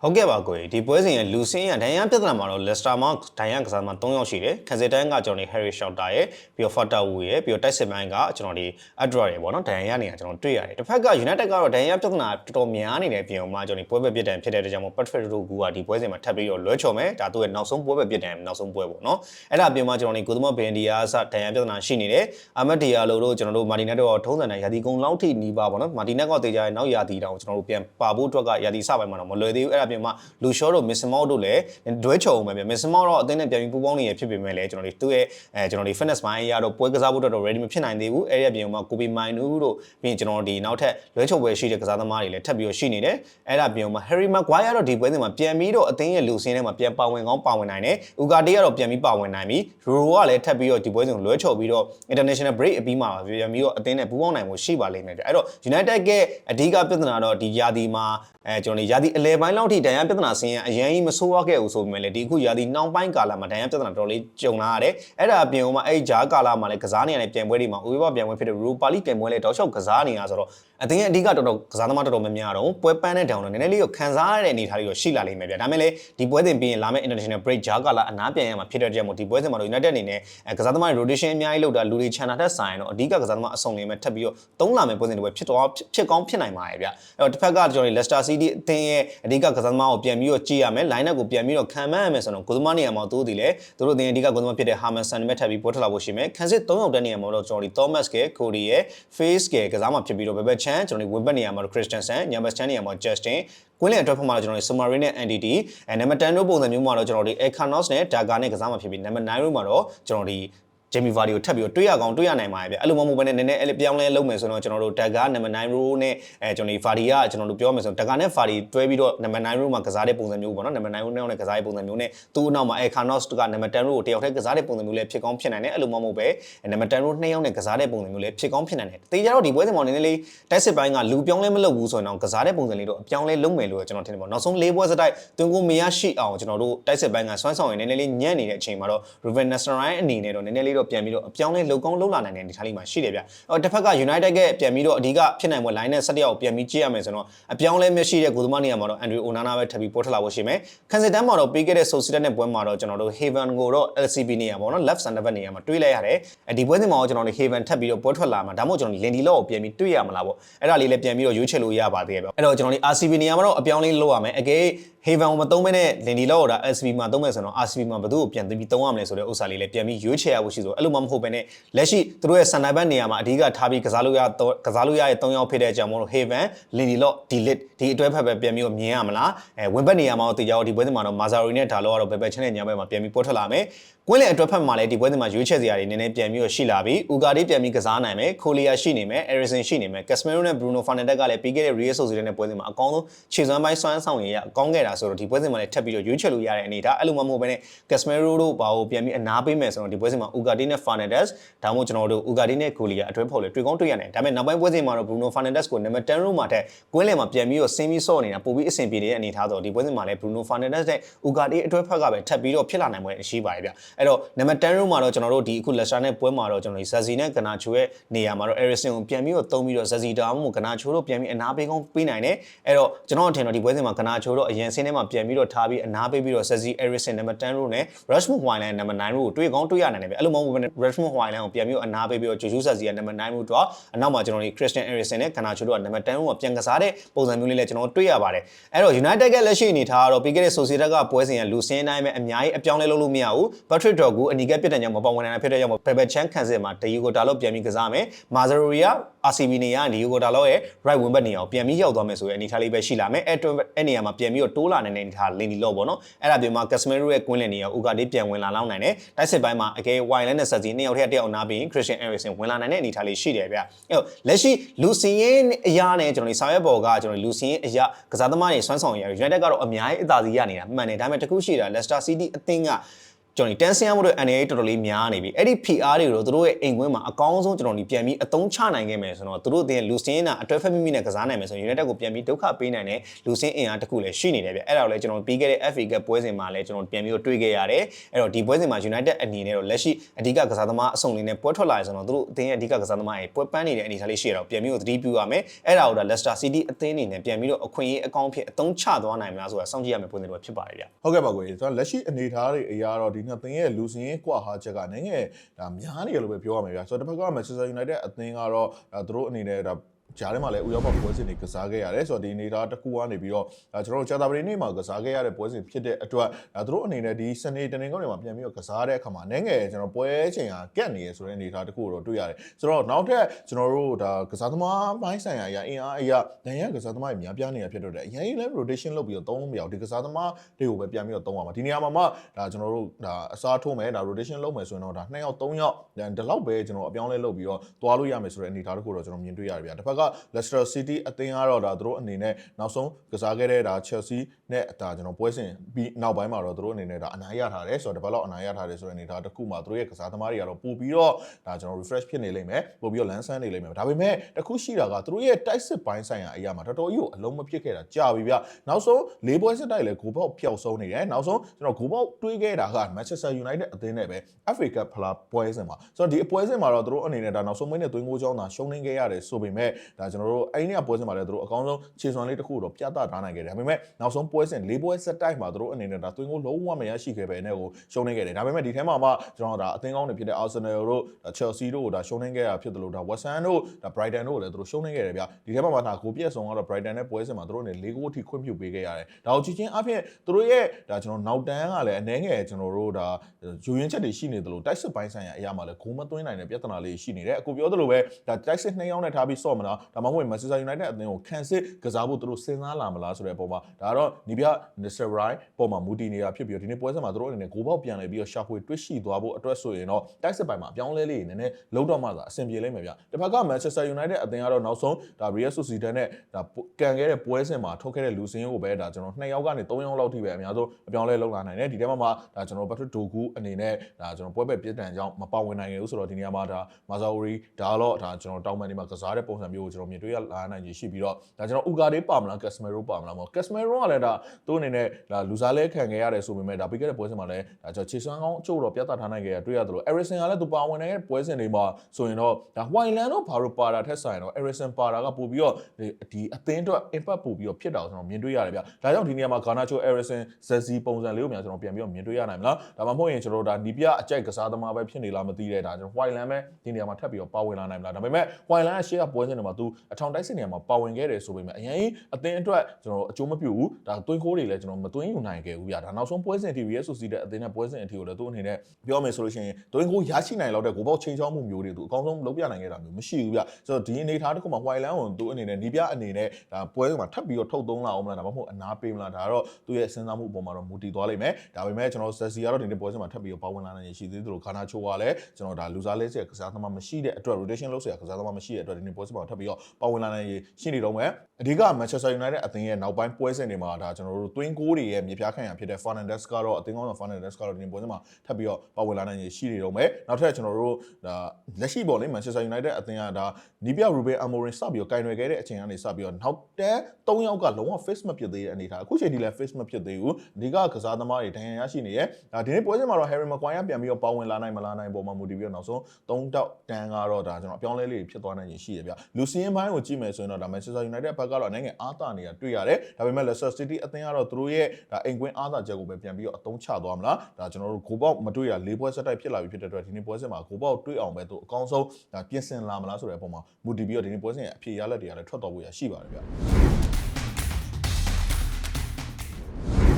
ဟုတ်ကဲ့ပါကိုကြီးဒီပွဲစဉ်ရဲ့လူစင်းရဒိုင်ယန်ပြဿနာမှာတော့လက်စတာမှာဒိုင်ယန်ကစားသမား3ယောက်ရှိတယ်ခန်စီတန်ကကျွန်တော်ဒီ Harry Shouter ရဲ့ပြီးတော့ Fata Wu ရဲ့ပြီးတော့တိုက်စစ်မိုင်းကကျွန်တော်ဒီ Adra ရဲ့ပေါ့နော်ဒိုင်ယန်ကနေကျွန်တော်တွေ့ရတယ်တစ်ဖက်က United ကတော့ဒိုင်ယန်ပြဿနာတော်တော်များနေတယ်ပြင်အောင်မှာကျွန်တော်ဒီပွဲပဲပြစ်ဒဏ်ဖြစ်တဲ့အတွက်ကြောင့်မို့ Patrick Rogu ကဒီပွဲစဉ်မှာထပ်ပြီးတော့လွှဲချော်မယ်ဒါသူ့ရဲ့နောက်ဆုံးပွဲပဲပြစ်ဒဏ်နောက်ဆုံးပွဲပေါ့နော်အဲ့ဒါပြင်မှာကျွန်တော်ဒီကိုသမဘန်ဒီယာအစဒိုင်ယန်ပြဿနာရှိနေတယ်အာမတ်ဒီယာလိုတို့ကျွန်တော်တို့မာတီနက်တော့ထုံးစံတိုင်းရာသီကုံလောက်ထိနီးပါပေါ့နော်မာတီနက်ကတေးကြရဲ့နောက်ရာသီတောင်ကျွန်တော်တို့ပြန်ပါဖို့အတွက်ကရာသီစပိုင်းမှာတော့မလွယ်သေးဘူးအဲ့ဒါပြင်မှာလူရှောတို့မစ်စမောတို့လည်းဒွဲချုံအောင်ပဲမစ်စမောတော့အသင်းနဲ့ပြန်ပြီးပူးပေါင်းနေရဖြစ်ပေမဲ့လည်းကျွန်တော်တို့သူ့ရဲ့အဲကျွန်တော်တို့ fitness mind ရတော့ပွဲကစားဖို့တော့ ready မဖြစ်နိုင်သေးဘူးအဲ့ဒီအပြင်မှာကိုပီမိုင်နူတို့ပြီးရင်ကျွန်တော်တို့ဒီနောက်ထပ်လွဲချုံပွဲရှိတဲ့ကစားသမားတွေလည်းထပ်ပြီးတော့ရှိနေတယ်အဲ့ဒါပြင်မှာ Harry Maguire တော့ဒီပွဲစဉ်မှာပြန်ပြီးတော့အသင်းရဲ့လူစင်းထဲမှာပြန်ပါဝင်ကောင်းပါဝင်နိုင်တယ်။ဥကာတေးကတော့ပြန်ပြီးပါဝင်နိုင်ပြီ။ရိုရိုကလည်းထပ်ပြီးတော့ဒီပွဲစဉ်ကိုလွဲချော်ပြီးတော့ international break အပြီးမှာပြန်ပြီးတော့အသင်းနဲ့ပူးပေါင်းနိုင်မှုရှိပါလိမ့်မယ်။အဲ့တော့ United ရဲ့အဓိကပြဿနာတော့ဒီယာဒီမှာ အဲကျွန်တော်ဒီယာဒီအလဲပိုင်းလောက်ထိဒဏ်ရာပြဿနာဆင်းရဲအရင်ကြီးမဆိုးရခဲ့ဘူးဆိုပေမဲ့လေဒီအခုယာဒီနောက်ပိုင်းကာလမှာဒဏ်ရာပြဿနာတော်တော်လေးကြုံလာရတယ်။အဲ့ဒါအပြင်ကမှအဲ့ဂျားကာလမှာလည်းကစားနေရတဲ့ပြန်ပွဲတွေမှာဥပမာပြန်ပွဲဖြစ်တဲ့ Europa League ပြန်ပွဲလေတောက်လျှောက်ကစားနေရဆိုတော့ အသင်းရဲ့အဓိကတော်တော်ကစားသမားတော်တော်များများတော့ပွဲပန်းတဲ့တောင်တော့နည်းနည်းလေးကိုခံစားရတဲ့အနေအထားလေးတော့ရှိလာလိမ့်မယ်ဗျာဒါပေမဲ့လေဒီပွဲစဉ်ပြီးရင်လာမယ့် international break ဂျာကာလာအနားပြန်ရမှာဖြစ်တဲ့ကြောင့်မို့ဒီပွဲစဉ်မှာတော့ United အနေနဲ့ကစားသမား rotation အများကြီးလုပ်တာလူတွေခြံတာထက်ဆိုင်တော့အဓိကကစားသမားအဆုံလေးမဲ့ထပ်ပြီးတော့သုံးလာမယ့်ပွဲစဉ်တွေပဲဖြစ်တော့ဖြစ်ကောင်းဖြစ်နိုင်ပါရဲ့ဗျာအဲ့တော့တစ်ဖက်ကကျွန်တော် Leicester City အသင်းရဲ့အဓိကကစားသမားကိုပြန်ပြီးတော့ကြည့်ရမယ် line up ကိုပြန်ပြီးတော့ခံမှန်းရမယ်ဆိုတော့ကိုသမားနေရာမှာသူတို့ဒီလေသူတို့အသင်းအဓိကကိုသမားဖြစ်တဲ့ Harmanson နဲ့ထပ်ပြီးပွဲထွက်လာဖို့ရှိမယ်ခံစစ်၃ယောက်တဲ့နေရာမှာတော့ကျွန်တော်ဒီ Thomas က Cody ရဲ့ Face ကကစားမှာဖြစ်ပြီးတော့ Bebe Chan ကျွန်တော်ဒီ Webber နေရာမှာတော့ Christensen Nyambas Chan နေရာမှာ Justin ကွင်းလင်အတွက်ဖက်မှာတော့ကျွန်တော်တို့ Summary နဲ့ NDT အဲနံပါတ်10တို့ပုံစံမျိုးမှာတော့ကျွန်တော်တို့ Ekanos နဲ့ Daga နဲ့ကစားမှာဖြစ်ပြီးနံပါတ်9တို့မှာတော့ကျွန်တော်ဒီ ဂျမီဗာဒီကိုထပ်ပြီးတော့တွေးရကောင်တွေးရနိုင်ပါရဲ့ဗျအဲ့လိုမဟုတ်ဘဲနဲ့နည်းနည်းအဲ့လိုပြောင်းလဲလုပ်မယ်ဆိုတော့ကျွန်တော်တို့တက်ကားနံပါတ်9 row နဲ့အဲကျွန်တော်ဒီဗာဒီကကျွန်တော်တို့ပြောမယ်ဆိုတော့တက်ကားနဲ့ဗာဒီတွဲပြီးတော့နံပါတ်9 row မှာကစားတဲ့ပုံစံမျိုးပေါ့နော်နံပါတ်9 row နဲ့ကစားတဲ့ပုံစံမျိုးနဲ့သူ့အနောက်မှာအဲခါနော့စ်ကနံပါတ်10 row ကိုတယောက်တည်းကစားတဲ့ပုံစံမျိုးလည်းဖြစ်ကောင်းဖြစ်နိုင်တယ်အဲ့လိုမဟုတ်ပဲနံပါတ်10 row နှစ်ယောက်နဲ့ကစားတဲ့ပုံစံမျိုးလည်းဖြစ်ကောင်းဖြစ်နိုင်တယ်တေးကြတော့ဒီပွဲစဉ်မှာနည်းနည်းလေးတိုက်စစ်ပိုင်းကလူပြောင်းလဲမလုပ်ဘူးဆိုရင်တော့ကစားတဲ့ပုံစံလေးတော့အပြောင်းလဲလုပ်မယ်လို့ကျွန်တော်ထင်တယ်ပေါ့နောက်ဆုံး၄ပွဲစတိုက်တွင်ကိုမရရှိအောင်ကျွန်တော်တို့တိုက်စစ်ပိုင်းကစွမ်းဆောင်ရင်နည်းနည်းလေးညံ့နေတဲ့အချိန်မှာတော့ Ruben Nestorian အနေနဲ့တော့နည်းနည်းလေးတော့ပြန်ပြီးတော့အပြောင်းလဲလုံကောင်းလုံလာနိုင်တဲ့ဒီထားလေးမှာရှိတယ်ဗျ။အော်တစ်ဖက်က United ကပြန်ပြီးတော့အဓိကဖြစ်နိုင်ပွဲ line နဲ့ဆက်တယောက်ပြန်ပြီးကြည့်ရမယ်ဆိုတော့အပြောင်းလဲမရှိတဲ့ကိုသမားနေရာမှာတော့ Andrew Onana ပဲထပ်ပြီးပေါ်ထွက်လာဖို့ရှိမယ်။ခန်စစ်တန်းမှာတော့ပြီးခဲ့တဲ့ Sociedad နဲ့ပွဲမှာတော့ကျွန်တော်တို့ Haven ကိုတော့ LCB နေရာပေါ့နော် left center back နေရာမှာတွေးလိုက်ရတယ်။အဲဒီပွဲစဉ်မှာတော့ကျွန်တော်တို့ Haven ထပ်ပြီးတော့ပွဲထွက်လာမှာဒါမှမဟုတ်ကျွန်တော် Lindy Law ကိုပြန်ပြီးတွေးရမလားပေါ့။အဲ့ဒါလေးလည်းပြန်ပြီးတော့ရွေးချယ်လို့ရပါသေးတယ်ဗျ။အဲ့တော့ကျွန်တော်တို့ RCB နေရာမှာတော့အပြောင်းလဲလုပ်ရမယ်။အကယ် Haven ကိုမသုံးမဲနဲ့ Lindy Law ကိုဒါ SB မှာသုံးမယ်ဆိုတော့ RCB မှာဘယ်သူ့ကိုပြန်ပြီးသုံးရမလဲဆိုတဲ့ဥစ္စာလေးလည်းပြန်ပြီးရွေးချယ်ရဖို့ရှိဆိုအဲ့လိုမှမဟုတ်ဘဲနဲ့လက်ရှိသူတို့ရဲ့စံနိုင်ဘက်နေရာမှာအဓိကထားပြီးကစားလို့ရတော့ကစားလို့ရတဲ့၃ယောက်ဖြစ်တဲ့အကြောင်းမို့လို့ Haven Lindy Law Delete ဒီအတွဲဖက်ပဲပြန်ပြီးတော့မြင်ရမလားအဲဝင်ဘက်နေရာမှာတော့တေချာတော့ဒီပွဲစဉ်မှာတော့ Mazari နဲ့ဒါလောကတော့ဘယ်ဘက်ချင်းနဲ့ညာဘက်မှာပြန်ပြီးပေါ်ထွက်လာမယ် ကွင်းလေအတွက်ဖက်မှာလည်းဒီပွဲစဉ်မှာရွေးချယ်စရာတွေနည်းနည်းပြန်ပြီးတော့ရှိလာပြီ။ဥကာဒီပြန်ပြီးကစားနိုင်မယ်။ခိုလီယာရှိနေမယ်။ Eriksen ရှိနေမယ်။ Casemiro နဲ့ Bruno Fernandes ကလည်းပြီးခဲ့တဲ့ Real Sociedad နဲ့ပွဲစဉ်မှာအကောင်းဆုံးခြေစွမ်းပိုင်းစွမ်းဆောင်ရည်ရအကောင်းခဲ့တာဆိုတော့ဒီပွဲစဉ်မှာလည်းထပ်ပြီးတော့ရွေးချယ်လို့ရတဲ့အနေဒါအဲ့လိုမှမဟုတ်ဘဲနဲ့ Casemiro တို့ဘာကိုပြန်ပြီးအနာပေးမယ်ဆိုတော့ဒီပွဲစဉ်မှာ Ugarte နဲ့ Fernandes ဒါမှမဟုတ်ကျွန်တော်တို့ Ugarte နဲ့ Kolia အတွဲဖော်လေတွေ့ကောင်းတွေ့ရတယ်ဒါပေမဲ့နောက်ပိုင်းပွဲစဉ်မှာတော့ Bruno Fernandes ကိုနံပါတ်10 row မှာထက်ကွင်းလယ်မှာပြန်ပြီးတော့ဆင်းပြီးဆော့နေတာပိုပြီးအဆင်ပြေနေတဲ့အနေထားဆိုတော့ဒီပွဲစဉ်မှာလည်း Bruno Fernandes နဲ့ Ugarte အတွဲဖက်ကပဲထပ်ပြီးတော့ဖြစ်လာနိုင်ပွဲရှိပါတယ်ဗျအဲ့တော့နံပါတ်10 row မှာတော့ကျွန်တော်တို့ဒီအခု Leicester နဲ့ပွဲမှာတော့ကျွန်တော်ဒီ Zazi နဲ့ Garnacho ရဲ့နေရာမှာတော့ Eriksen ကိုပြန်ပြီးတော့သုံးပြီးတော့ Zazi ဒါမှမဟုတ် Garnacho တို့ပြန်ပြီးအနာပေးကောင်းပေးနိုင်တယ်အဲ့တော့ကျွန်တော်အထင်တော့ဒီပွဲစဉ်မှာ Garnacho တို့အရင်ဆင်းထဲမှာပြန်ပြီးတော့ထားပြီးအနာပေးပြီးတော့ Zazi Eriksen နံပါတ်10 row နဲ့ Rashford Hojlund နံပါတ်9 row ကိုတွေ့ကောင်းတွေ့ရနိုင်တယ်ဗျအဲ့လိုမဟုတ်ဘူး Rashford Hojlund ကိုပြန်ပြီးတော့အနာပေးပြီးတော့ Joshua Zazi ကနံပါတ်9 row တော့အနောက်မှာကျွန်တော်ဒီ Christian Eriksen နဲ့ Garnacho တို့ကနံပါတ်10 row မှာပြန်ကစားတဲ့ပုံစံမျိုးလေးလည်းကျွန်တော်တွေ့ရပါတယ်အဲ့တော့ United ကလက်ရှိအနေထားကတော့ပြီးခဲ့တဲ့ Sociedad ကပွဲစဉ်ကလူစင်းတိုင်းပဲအများကြီးအပြောင်းလဲလုပ်လို့မရဘူး Patrick Dorgu အနီကပြတ်တဲ့ကြောင့်မပေါ်ဝင်နိုင်တာဖြစ်တဲ့ကြောင့် Pepper Chan ခံစစ်မှာ Diego Dalot ပြန်ပြီးကစားမယ် Mazaroria RCB နေရ Diego Dalot ရဲ့ right wing back နေရာကိုပြန်ပြီးရောက်သွားမယ်ဆိုရင်အနေထားလေးပဲရှိလာမယ်အဲ့တော့အဲ့နေရာမှာပြန်ပြီးတော့တိုးလာနိုင်တဲ့အနေထား Lindy Law ပေါ့နော်အဲ့ဒါပြင်မှာ Casemiro ရဲ့ကွင်းလင်နေရာ Ugarte ပြန်ဝင်လာလောက်နိုင်တယ်တိုက်စစ်ပိုင်းမှာအကယ် Wayland နဲ့ Sazi နှစ်ယောက်ထက်တစ်ယောက်နားပြီး Christian Eriksen ဝင်လာနိုင်တဲ့အနေထားလေးရှိတယ်ဗျအဲ့တော့လက်ရှိလူစင်ရဲ့အရာနဲ့ကျွန်တော်ဒီဆောင်ရွက်ပေါ်ကကျွန်တော်လူစင်ရဲ့အရာကစားသမားတွေစွမ်းဆောင်ရ United ကတော့အများကြီးအသာစီးရနေတာမှန်တယ်ဒါပေမဲ့တခုရှိတာ Leicester City အသင်းက ကျွန်တော်ဒီတန်းဆင်းရမှုတွေ NA တော်တော်လေးများနေပြီအဲ့ဒီ PR တွေကိုတို့တို့ရဲ့အိမ်ကွင်းမှာအကောင်းဆုံးကျွန်တော်ဒီပြန်ပြီးအသုံးချနိုင်ခဲ့မယ်ဆိုတော့တို့တို့တင်လူစင်းနာအတွဲဖက်မိမိနဲ့ကစားနိုင်မယ်ဆိုရင် United ကိုပြန်ပြီးဒုက္ခပေးနိုင်တဲ့လူစင်းအင်အားတစ်ခုလည်းရှိနေတယ်ဗျအဲ့ဒါကိုလည်းကျွန်တော်ပြီးခဲ့တဲ့ FA Cup ပွဲစဉ်မှာလည်းကျွန်တော်ပြန်ပြီးတော့တွေ့ခဲ့ရတယ်အဲ့တော့ဒီပွဲစဉ်မှာ United အနေနဲ့တော့လက်ရှိအဓိကကစားသမားအစုံလေးနဲ့ပွဲထွက်လာရဆိုတော့တို့အသင်းရဲ့အဓိကကစားသမားတွေပွဲပန်းနေတဲ့အနေအထားလေးရှိရတော့ပြန်ပြီးတော့သတိပြုရမယ်အဲ့ဒါကိုဒါ Leicester City အသင်းအနေနဲ့ပြန်ပြီးတော့အခွင့်အရေးအကောင်းဖြစ်အသုံးချသွားနိုင်မလားဆိုတာစောင့်ကြည့်ရမယ့်ပွဲစဉ်တွေဖြစ်ပါတယ်ဗျဟုတ်ကဲ့ပါကိုကြီးကျွန်တော်လက်ရှိအနေအထားတွေအရာတော့ဒီနှစ်သင်းရဲ့လူစင်ရေးကွာဟာချက်ကနေငယ်ဒါများနေရလို့ပဲပြောရမှာဗျာဆိုတော့တစ်ဖက်က Manchester United အသင်းကတော့ဒါသူတို့အနေနဲ့ဒါ ဂျားထဲမှာလည်းဥရောပပွဲစဉ်တွေကစားခဲ့ရတယ်ဆိုတော့ဒီအနေထားတစ်ခုကနေပြီးတော့ဒါကျွန်တော်တို့ဂျာတာပရီနေ့မှာကစားခဲ့ရတဲ့ပွဲစဉ်ဖြစ်တဲ့အတွက်ဒါသူတို့အနေနဲ့ဒီစနေတနင်္ဂနွေတွေမှာပြန်ပြီးတော့ကစားတဲ့အခါမှာနည်းငယ်ကျွန်တော်ပွဲချိန်ဟာကက်နေရဆိုတဲ့အနေထားတစ်ခုကိုတော့တွေ့ရတယ်ဆိုတော့နောက်ထပ်ကျွန်တော်တို့ဒါကစားသမားပိုင်းဆိုင်ရာအရာအင်အားအရာဒဏ်ရာကစားသမားတွေများပြားနေတာဖြစ်တော့တယ်အရင်လည်း rotation လုပ်ပြီးတော့သုံးလို့မရဘူးဒီကစားသမားတွေကိုပဲပြန်ပြီးတော့သုံးရမှာဒီနေရာမှာမှဒါကျွန်တော်တို့ဒါအစားထိုးမယ်ဒါ rotation လုပ်မယ်ဆိုရင်တော့ဒါ2ယောက်3ယောက်ဒီလောက်ပဲကျွန်တော်အပြောင်းလဲလုပ်ပြီးတော့သွားလို့ရမယ်ဆိုတဲ့အနေအထားတစ်ခုတော့ကျွန်တော်မြင်တွေ့ရတယ်ဗျာတစ်ဖက်က Leicester City အသင်းကတော့ဒါသူတို့အနေနဲ့နောက်ဆုံးကစားခဲ့တဲ့ဒါ Chelsea နဲ့ဒါကျွန်တော်ပွဲစဉ်ပြီးနောက်ပိုင်းမှာတော့သူတို့အနေနဲ့ဒါအနိုင်ရထားတယ်ဆိုတော့ဒီဘက်လောက်အနိုင်ရထားတယ်ဆိုတဲ့အနေအထားတစ်ခုမှာသူတို့ရဲ့ကစားသမားတွေကတော့ပို့ပြီးတော့ဒါကျွန်တော် refresh ဖြစ်နေလိမ့်မယ်ပို့ပြီးတော့လန်းဆန်းနေလိမ့်မယ်ဒါပေမဲ့တစ်ခုရှိတာကသူတို့ရဲ့တိုက်စစ်ပိုင်းဆိုင်ရာအရာမှာတော်တော်ကြီးကိုအလုံးမဖြစ်ခဲ့တာကြာပြီဗျနောက်ဆုံး၄ပွဲစစ်တိုက်လဲဂိုးပေါက်ပျောက်ဆုံးနေတယ်နောက်ဆုံးကျွန်တော်ဂိုးပေါက်တွေးခဲ့တာက Manchester United အသင်းနဲ့ပဲ FA Cup ဖလားပွဲစဉ်မှာဆိုတော့ဒီအပွဲစဉ်မှာတော့သူတို့အနေနဲ့ဒါနောက်ဆုံးမိနစ်သွင်းကိုးချောင်းသာရှုံးနေခဲ့ရတယ်ဆိုပေမဲ့ဒါကျွန်တော်တို့အဲ့ဒီကပွဲစဉ်မှာလည်းသူတို့အကောင်းဆုံးခြေစွမ်းလေးတစ်ခုတော့ပြသထားနိုင်ခဲ့တယ်ဒါပေမဲ့နောက်ဆုံးပွဲစဉ်၄ပွဲဆက်တိုက်မှာသူတို့အနေနဲ့ဒါသွင်းကိုးလုံးဝမရရှိခဲ့ပဲနဲ့ကိုရှုံးနေခဲ့တယ်ဒါပေမဲ့ဒီထဲမှာမှကျွန်တော်ဒါအသင်းကောင်းတွေဖြစ်တဲ့ Arsenal တို့ Chelsea တို့ဒါရှုံးနေခဲ့တာဖြစ်တယ်လို့ဒါ West Ham တို့ဒါ Brighton တို့လည်းသူတို့ရှုံးနေခဲ့တယ်ဗျဒီထဲမှာမှဒါဂိုးပြည့်စုံကတော့ Brighton နဲ့ပွဲစဉ်မှာသူတို့အနေ၄ဂိုးအထိခွင့်ပြုပေးခဲ့ရတယ်ဒါကိုကြည့်ချင်းအဖြစ်သူတို့ရဲ့ဒါကျွန်တော်နောက်တန်းကလည်းအနှဲငယ်ကျွန်တော်တို့ဒါယူရင်းချက်တွေရှိနေတယ်လို့တိုက်စစ်ပိုင်းဆိုင်ရာအရာမှာလည်းဂိုးမသွင်းနိုင်တဲ့ပြဿနာလေးရှိနေတယ်အခုပြောသလိုပဲဒါတိုက်စစ်နှစ်ယောက်နဲ့ထားပြီးဆော့မလားဒါမှမဟုတ် Manchester United အသင်းကိုခံစစ်ကစားဖို့သူတို့စဉ်းစားလာမလားဆိုတဲ့အပေါ်မှာဒါကတော့နီးပြ Mr. Right ပေါ်မှာမူတည်နေတာဖြစ်ပြီးတော့ဒီနေ့ပွဲစဉ်မှာသူတို့အနေနဲ့ဂိုးပေါက်ပြန်လဲပြီးတော့ရှာဖွေတွေ့ရှိသွားဖို့အတွက်ဆိုရင်တော့တိုက်စစ်ပိုင်းမှာအပြောင်းလဲလေးတွေနည်းနည်းလုံးတော့မှသာအဆင်ပြေလိမ့်မယ်ဗျတစ်ဖက်က Manchester United အသင်းကတော့နောက်ဆုံးဒါ Real Sociedad နဲ့ဒါကန်ခဲ့တဲ့ပွဲစဉ်မှာထုတ်ခဲ့တဲ့လူစင်းကိုပဲဒါကျွန်တော်2ယောက်ကနေ3ယောက်လောက်ထိပဲအများဆုံးအပြောင်းလဲလုပ်လာနိုင်တယ်ဒီထဲမှာမှဒါကျွန်တော် Patrick Dogu အနေနဲ့ဒါကျွန်တော်ပွဲပဲပြစ်ဒဏ်ကြောင့်မပါဝင်နိုင်ခဲ့ဘူးဆိုတော့ဒီနေရာမှာဒါ Mazauri ဒါတော့ဒါကျွန်တော်တောင်းပန်နေမှာကစားတဲ့ပုံစံမျိုးကိုကျွန်တော်မြင်တွေ့ရလာနိုင်ကြီးရှိပြီးတော့ဒါကျွန်တော် Ugarte ပါမလား Casemiro ပါမလားမဟုတ် Casemiro ကလည်းဒါသူ့အနေနဲ့ဒါလူစားလဲခံခဲ့ရတယ်ဆိုပေမဲ့ဒါပြီးခဲ့တဲ့ပွဲစဉ်မှာလည်းဒါကျွန်တော်ခြေစွမ်းကောင်းအချို့တော့ပြသထားနိုင်ခဲ့ရတွေ့ရတယ်လို့ Eriksen ကလည်းသူပါဝင်နေတဲ့ပွဲစဉ်တွေမှာဆိုရင်တော့ဒါ Wyland တို့ဘာလို့ပါတာထက်ဆိုင်တော့ Eriksen ပါတာကပို့ပြီးတော့ဒီအသင်းအတွက် impact ပို့ပြီးတော့ဖြစ်တာကိုကျွန်တော်မြင်တွေ့ရတယ်ဗျဒါကြောင့်ဒီနေရာမှာ Garnacho Eriksen Zazi ပုံစံလေးကိုများကျွန်တော်ပြန်ပြီးတော့မြင်တွေ့ရနိုင်မလားဒါမှမဟုတ်ရင်ကျွန်တော်တို့ဒါနီးပြအကြိုက်ကစားသမားပဲဖြစ်နေလားမသိတဲ့ဒါကျွန်တော် Wyland ပဲဒီနေရာမှာထပ်ပြီးတော့ပါဝင်လာနိုင်မလားဒါပေမဲ့ Wyland ကရှေ့ကပွဲစဉ်တွေမှာသူအထောင်တိုက်စစ်နေရာမှာပါဝင်ခဲ့တယ်ဆိုပေမဲ့အရင်အသင်းအတွက်ကျွန်တော်အကျိုးမပြုဘူးဒါသွင်းခိုးတွေလည်းကျွန်တော်မသွင်းယူနိုင်ခဲ့ဘူးဗျာဒါနောက်ဆုံးပွဲစဉ် TV ရဲ့ဆိုစီတဲ့အသင်းနဲ့ပွဲစဉ်အထီကိုလည်းသူ့အနေနဲ့ပြောမယ်ဆိုလို့ရှိရင်သွင်းခိုးရရှိနိုင်လောက်တဲ့ကိုပေါ့ချိန်ချောင်းမှုမျိုးတွေသူအကောင်းဆုံးလုပ်ပြနိုင်ခဲ့တာမျိုးမရှိဘူးဗျဆိုတော့ဒီအနေထားတစ်ခုမှာ white line ကိုသူအနေနဲ့နီးပြအနေနဲ့ဒါပွဲစဉ်မှာထပ်ပြီးတော့ထုတ်သုံးလာအောင်မလားဒါမှမဟုတ်အနာပေးမလားဒါကတော့သူ့ရဲ့စဉ်းစားမှုအပေါ်မှာတော့မူတည်သွားလိမ့်မယ်ဒါပေမဲ့ကျွန်တော်ဆက်စီကတော့ဒီနေ့ပွဲစဉ်မှာထပ်ပြီးတော့ပါဝင်လာနိုင်ရရှိသေးတယ်လို့ခါနာချိုကလည်းကျွန်တော်ဒါလူစားလဲစရာကစားသမားမရှိတဲ့အတွက် rotation လုပ်စရာကစားသမားမရှိတဲ့အတွက်ဒီနေ့ပွဲစဉ်မှာထပ်ပြီးတော့ပါဝင်လာနိုင်ရရှိနေတော့မယ်အဓိက Manchester United အသင်းရဲ့နောက်ပိုင်းပွဲစဉ်တွေမှာဒါကျွန်တော်တို့ twin goal တွေရဲ့မြေပြားခံရဖြစ်တဲ့ Fernandes ကတော့အသင်းကောင်းတဲ့ Fernandes ကတော့ဒီနေ့ပွဲစဉ်မှာထပ်ပြီးတော့ပါဝင်လာနိုင်ရရှိနေတော့မယ်နောက်ထပ်ကျွန်တော်တို့ဒါလက်ရှိပေါ့လေ Manchester United အသင်းကဒါနီးပြ Ruben Amorim စပြီးတော့ကင်ရွယ်ခဲ့တဲ့အချိန်ကနေစပြီးတော့နောက်တဲ၃ယောက်ကလုံးဝ face မဖြစ်သေးတဲ့အနေအထားအခုချိန်ထိလည်း face မဖြစ်သေးဘူးအဓိကကစားသမားတွေဒဏ်ရာရရှိနေရဲ့ဒါဒီနေ့ပွဲစဉ်မှာတော့ Harry Maguire ပြန်ပြီးတော့ပါဝင်လာနိုင်မလာနိုင်ပုံမှာမူတည်ပြီးတော့နောက်ဆုံး၃တောက်တန်းကတော့ဒါကျွန်တော်အပြောင်းလဲလေးတွေဖြစ်သွားနိုင်ရင်ရှိရဗျလူစီယန်ဘိုင်းကိုကြည့်မယ်ဆိုရင်တော့ဒါ Manchester United ဘက်ကတော့နိုင်ငံအားသာနေတာတွေ့ရတယ်ဒါပေမဲ့ Leicester City အသင်းကတော့သူတို့ရဲ့ဒါအိမ်ကွင်းအားသာချက်ကိုပဲပြန်ပြီးတော့အသုံးချသွားမလားဒါကျွန်တော်တို့ဂိုးပေါက်မတွေ့ရ၄ပွဲဆက်တိုက်ဖြစ်လာပြီဖြစ်တဲ့အတွက်ဒီနေ့ပွဲစဉ်မှာဂိုးပေါက်တွေ့အောင်ပဲသူအကောင်းဆုံးဒါပြင်ဆင်လာမလားဆိုတဲ့အပေါ်မှာမူတည်ပြီးတော့ဒီနေ့ပွဲစဉ်ရဲ့အဖြေရလဒ်တွေကလည်းထွက်တော်ဖို့ရရှိပါတယ်ဗျ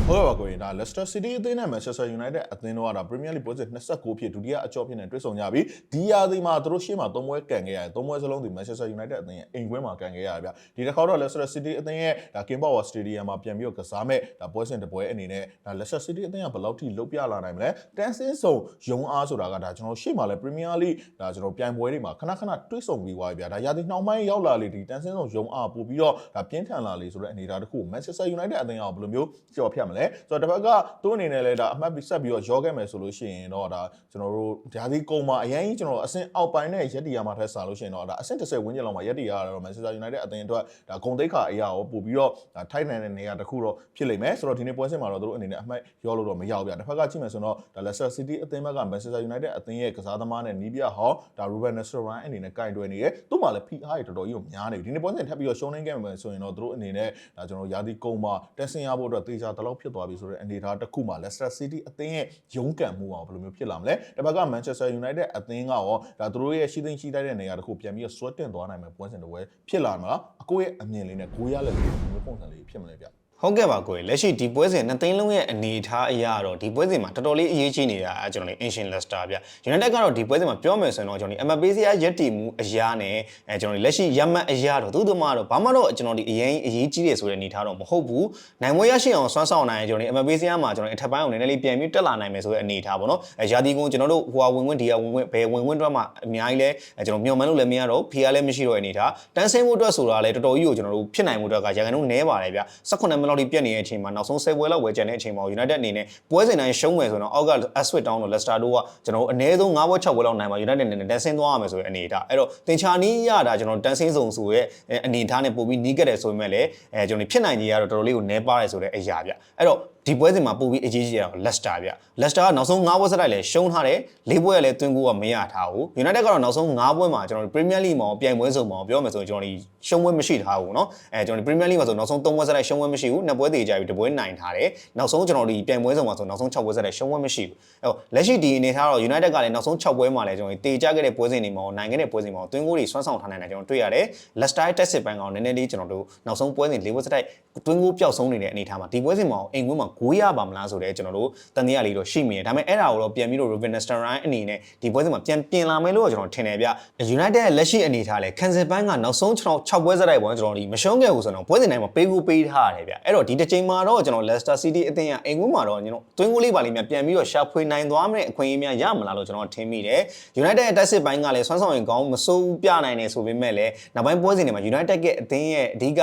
ဟုတ်ကဲ့ပါကိုရင်ဒါ Leicester City အသင်းနဲ့ Manchester United အသင်းတို့ကဒါ Premier League ပွဲစဉ်29ဖြစ်ဒုတိယအကြော့ဖြစ်နေတွေ့ဆုံကြပြီဒီရာသီမှာသူတို့ရှေ့မှာ၃ပွဲကန်ခဲ့ရတယ်၃ပွဲစလုံးဒီ Manchester United အသင်းရဲ့အိမ်ကွင်းမှာကန်ခဲ့ရတယ်ဗျဒီတစ်ခါတော့ Leicester City အသင်းရဲ့ဒါ King Power Stadium မှာပြန်ပြီးတော့ကစားမဲ့ဒါပွဲစဉ်တစ်ပွဲအနေနဲ့ဒါ Leicester City အသင်းကဘယ်လောက်ထိလုတ်ပြလာနိုင်မလဲတန်းစင်းစုံရုံအားဆိုတာကဒါကျွန်တော်ရှေ့မှာလဲ Premier League ဒါကျွန်တော်ပြိုင်ပွဲတွေမှာခဏခဏတွေ့ဆုံပြီးသွားပြီဗျဒါရာသီနှောင်းပိုင်းရောက်လာလေဒီတန်းစင်းစုံရုံအားပို့ပြီးတော့ဒါပြင်းထန်လာလေဆိုတဲ့အနေအထားတစ်ခု Manchester United အသင်းကဘယ်လိုမျိုးကြော်ဖြတ်မလဲဆိုတော့တစ်ဖက်ကသူ့အနေနဲ့လဲဒါအမှတ်ပြီးဆက်ပြီးတော့ရောခဲ့မယ်ဆိုလို့ရှိရင်တော့ဒါကျွန်တော်တို့ဓာတိကုံမှာအရင်ကြီးကျွန်တော်အဆင့်အောက်ပိုင်းနဲ့ရက်တီယာမှာထက်စားလို့ရှိရင်တော့ဒါအဆင့်30ဝန်းကျင်လောက်မှာရက်တီယာကတော့ Manchester United အသင်းအတွက်ဒါဂုံတိတ်ခါအရာရောပို့ပြီးတော့ဒါထိုက်နိုင်တဲ့နေရာတစ်ခုတော့ဖြစ်လိမ့်မယ်ဆိုတော့ဒီနေ့ပွဲစဉ်မှာတော့သူတို့အနေနဲ့အမှတ်ရောလို့တော့မရောက်ဗျာတစ်ဖက်ကကြည့်မယ်ဆိုတော့ဒါ Leicester City အသင်းဘက်က Manchester United အသင်းရဲ့ကစားသမားနဲ့နီးပြဟောဒါ Ruben Nestoran အနေနဲ့ကင်တွယ်နေရဲ့သူ့မှာလည်း PR တွေတော်တော်ကြီးကိုများနေပြီဒီနေ့ပွဲစဉ်ထပ်ပြီးတော့ရှုံးနေခဲ့မယ်ဆိုရင်တော့သူတို့အနေနဲ့ဒါကျွန်တော်ရာသီကုံမှာတက်ဆင်ရဖို့အတွက်တေချာတလောက်ဖြစ်သွားပြီဆိုတဲ့အနေအထားတစ်ခုမှာ Leicester City အသင်းရဲ့ရုန်းကန်မှုအောင်ဘယ်လိုမျိုးဖြစ်လာမလဲတစ်ဖက်က Manchester United အသင်းကရောဒါသူတို့ရဲ့ရှိသိမ်းရှိတိုက်တဲ့နေရာတစ်ခုပြန်ပြီးတော့ဆွဲတင်သွားနိုင်မယ်ပွဲစဉ်တစ်ပွဲဖြစ်လာမှာလားအကိုရဲ့အမြင်လေးနဲ့ကိုရလက်လေးမျိုးပုံစံလေးဖြစ်မလဲဗျ ဟုတ်ကဲ့ပါကိုယ်လက်ရှိဒီပွဲစဉ်နှစ်သိန်းလုံးရဲ့အနေအထားအရာတော့ဒီပွဲစဉ်မှာတော်တော်လေးအရေးကြီးနေတာအဲကျွန်တော်တို့ Ancient Leicester ဗျ United ကတော့ဒီပွဲစဉ်မှာပြောမယ်ဆိုရင်တော့ကျွန်တော်ဒီ MPC ရက်တီမှုအရာနဲ့အဲကျွန်တော်တို့လက်ရှိရမှတ်အရာတော့သူတို့မှတော့ဘာမှတော့ကျွန်တော်ဒီအရင်အရေးကြီးတယ်ဆိုတဲ့အနေအထားတော့မဟုတ်ဘူးနိုင်မွေးရရှိအောင်ဆွမ်းဆောင်နိုင်ရင်ကျွန်တော်ဒီ MPC မှာကျွန်တော်အထက်ပိုင်းအောင်နည်းနည်းလေးပြန်ပြီးတက်လာနိုင်မယ်ဆိုတဲ့အနေအထားပေါ့နော်အဲရာဒီကုန်းကျွန်တော်တို့ဟိုဟာဝင်ဝင်ဒီဟာဝင်ဝင်ဘယ်ဝင်ဝင်တော့မှအများကြီးလဲအဲကျွန်တော်မျှော်မှန်းလို့လည်းမရတော့ဖီယာလည်းမရှိတော့တဲ့အနေအထားတန်းဆင်းမှုအတွက်ဆိုတာလည်းတော်တော်ကြီးကိုကျွန်တော်တို့ဖြစ်နိုင်မှုအတွက်ကရာခိုင်နှုန်းနည်းပါတယ်ဗျ18မိနစ်လောက်ထိပြတ်နေတဲ့အချိန်မှာနောက်ဆုံး10ပွဲလောက်ဝယ်ကြတဲ့အချိန်မှာ United အနေနဲ့ပွဲစဉ်တိုင်းရှုံးမယ်ဆိုတော့အောက်က Aswit Town တို့ Leicester တို့ကကျွန်တော်တို့အနည်းဆုံး9ပွဲ6ပွဲလောက်နိုင်မှာ United အနေနဲ့တန်းဆင်းသွားရမယ်ဆိုတဲ့အနေအထားအဲ့တော့တင်ချာနီးရတာကျွန်တော်တန်းဆင်းစုံဆိုရဲ့အနေအထားနဲ့ပို့ပြီးနီးကက်တယ်ဆိုပေမဲ့လည်းအဲကျွန်တော်ဖြစ်နိုင်ကြီးကတော့တော်တော်လေးကိုနည်းပါတယ်ဆိုတဲ့အရာဗျအဲ့တော့ ဒီပွဲစဉ်မှာပို့ပြီးအကြီးကြီးရအောင် Leicester ဗျ Leicester ကနောက်ဆုံး9ပွဲစတိုက်လည်းရှုံးထားတယ်၄ပွဲကလည်းသွင်းကိုကမရထားဘူး United ကတော့နောက်ဆုံး9ပွဲမှာကျွန်တော်တို့ Premier League မှာပြိုင်ပွဲစုံမှာပြောမယ်ဆိုရင်ကျွန်တော်ဒီရှုံးပွဲမရှိထားဘူးเนาะအဲကျွန်တော်ဒီ Premier League မှာဆိုနောက်ဆုံး3ပွဲစတိုက်ရှုံးပွဲမရှိဘူးနှစ်ပွဲတည်ကြပြီတစ်ပွဲနိုင်ထားတယ်နောက်ဆုံးကျွန်တော်ဒီပြိုင်ပွဲစုံမှာဆိုနောက်ဆုံး6ပွဲစတိုက်ရှုံးပွဲမရှိဘူးအဲတော့လက်ရှိဒီအနေထားတော့ United ကလည်းနောက်ဆုံး6ပွဲမှာလည်းကျွန်တော်တည်ကြခဲ့တဲ့ပွဲစဉ်တွေမှာနိုင်ခဲ့တဲ့ပွဲစဉ်မှာသွင်းကိုတွေဆွမ်းဆောင်ထားနိုင်တယ်ကျွန်တော်တွေ့ရတယ် Leicester တက်စစ်ပန်းကောင်နည်းနည်းလေးကျွန်တော်တို့နောက်ဆုံးပွဲစဉ်၄ပွဲစတိုက်သွင်းကိုပျောက်ဆုံးနေတဲ့အနေထားမှာဒီပွဲစဉ်မှာအိမ်ကွင်းမှာ ဂိုးရပါမလားဆိုတော့ကျွန်တော်တို့တန်တရားလေးတော့ရှိမိတယ်ဒါပေမဲ့အဲ့ဒါကိုတော့ပြန်ပြီးတော့ Ruben Nestoran အနေနဲ့ဒီပွဲစဉ်မှာပြန်ပြင်လာမယ်လို့ကျွန်တော်ထင်တယ်ဗျ United ရဲ့လက်ရှိအနေထားလဲ cancel ပန်းကနောက်ဆုံးကျွန်တော်6ပွဲစတိုက်ပေါ့ကျွန်တော်ဒီမရှုံးခဲ့ဘူးဆိုတော့ပွဲစဉ်တိုင်းမှာပေးကိုပေးထားရတယ်ဗျအဲ့တော့ဒီတစ်ချိန်မှာတော့ကျွန်တော် Leicester City အသင်းကအိမ်ကွင်းမှာတော့ကျွန်တော်တွင်းကိုလေးပါလိမ့်မယ်ပြန်ပြီးတော့ရှာဖွေနိုင်သွားမယ့်အခွင့်အရေးများရမလားလို့ကျွန်တော်ထင်မိတယ် United ရဲ့တိုက်စစ်ပိုင်းကလည်းဆွမ်းဆောင်ရင်ကောင်းမစိုးပြနိုင်နေဆိုပေမဲ့လည်းနောက်ပိုင်းပွဲစဉ်တွေမှာ United ရဲ့အသင်းရဲ့အဓိက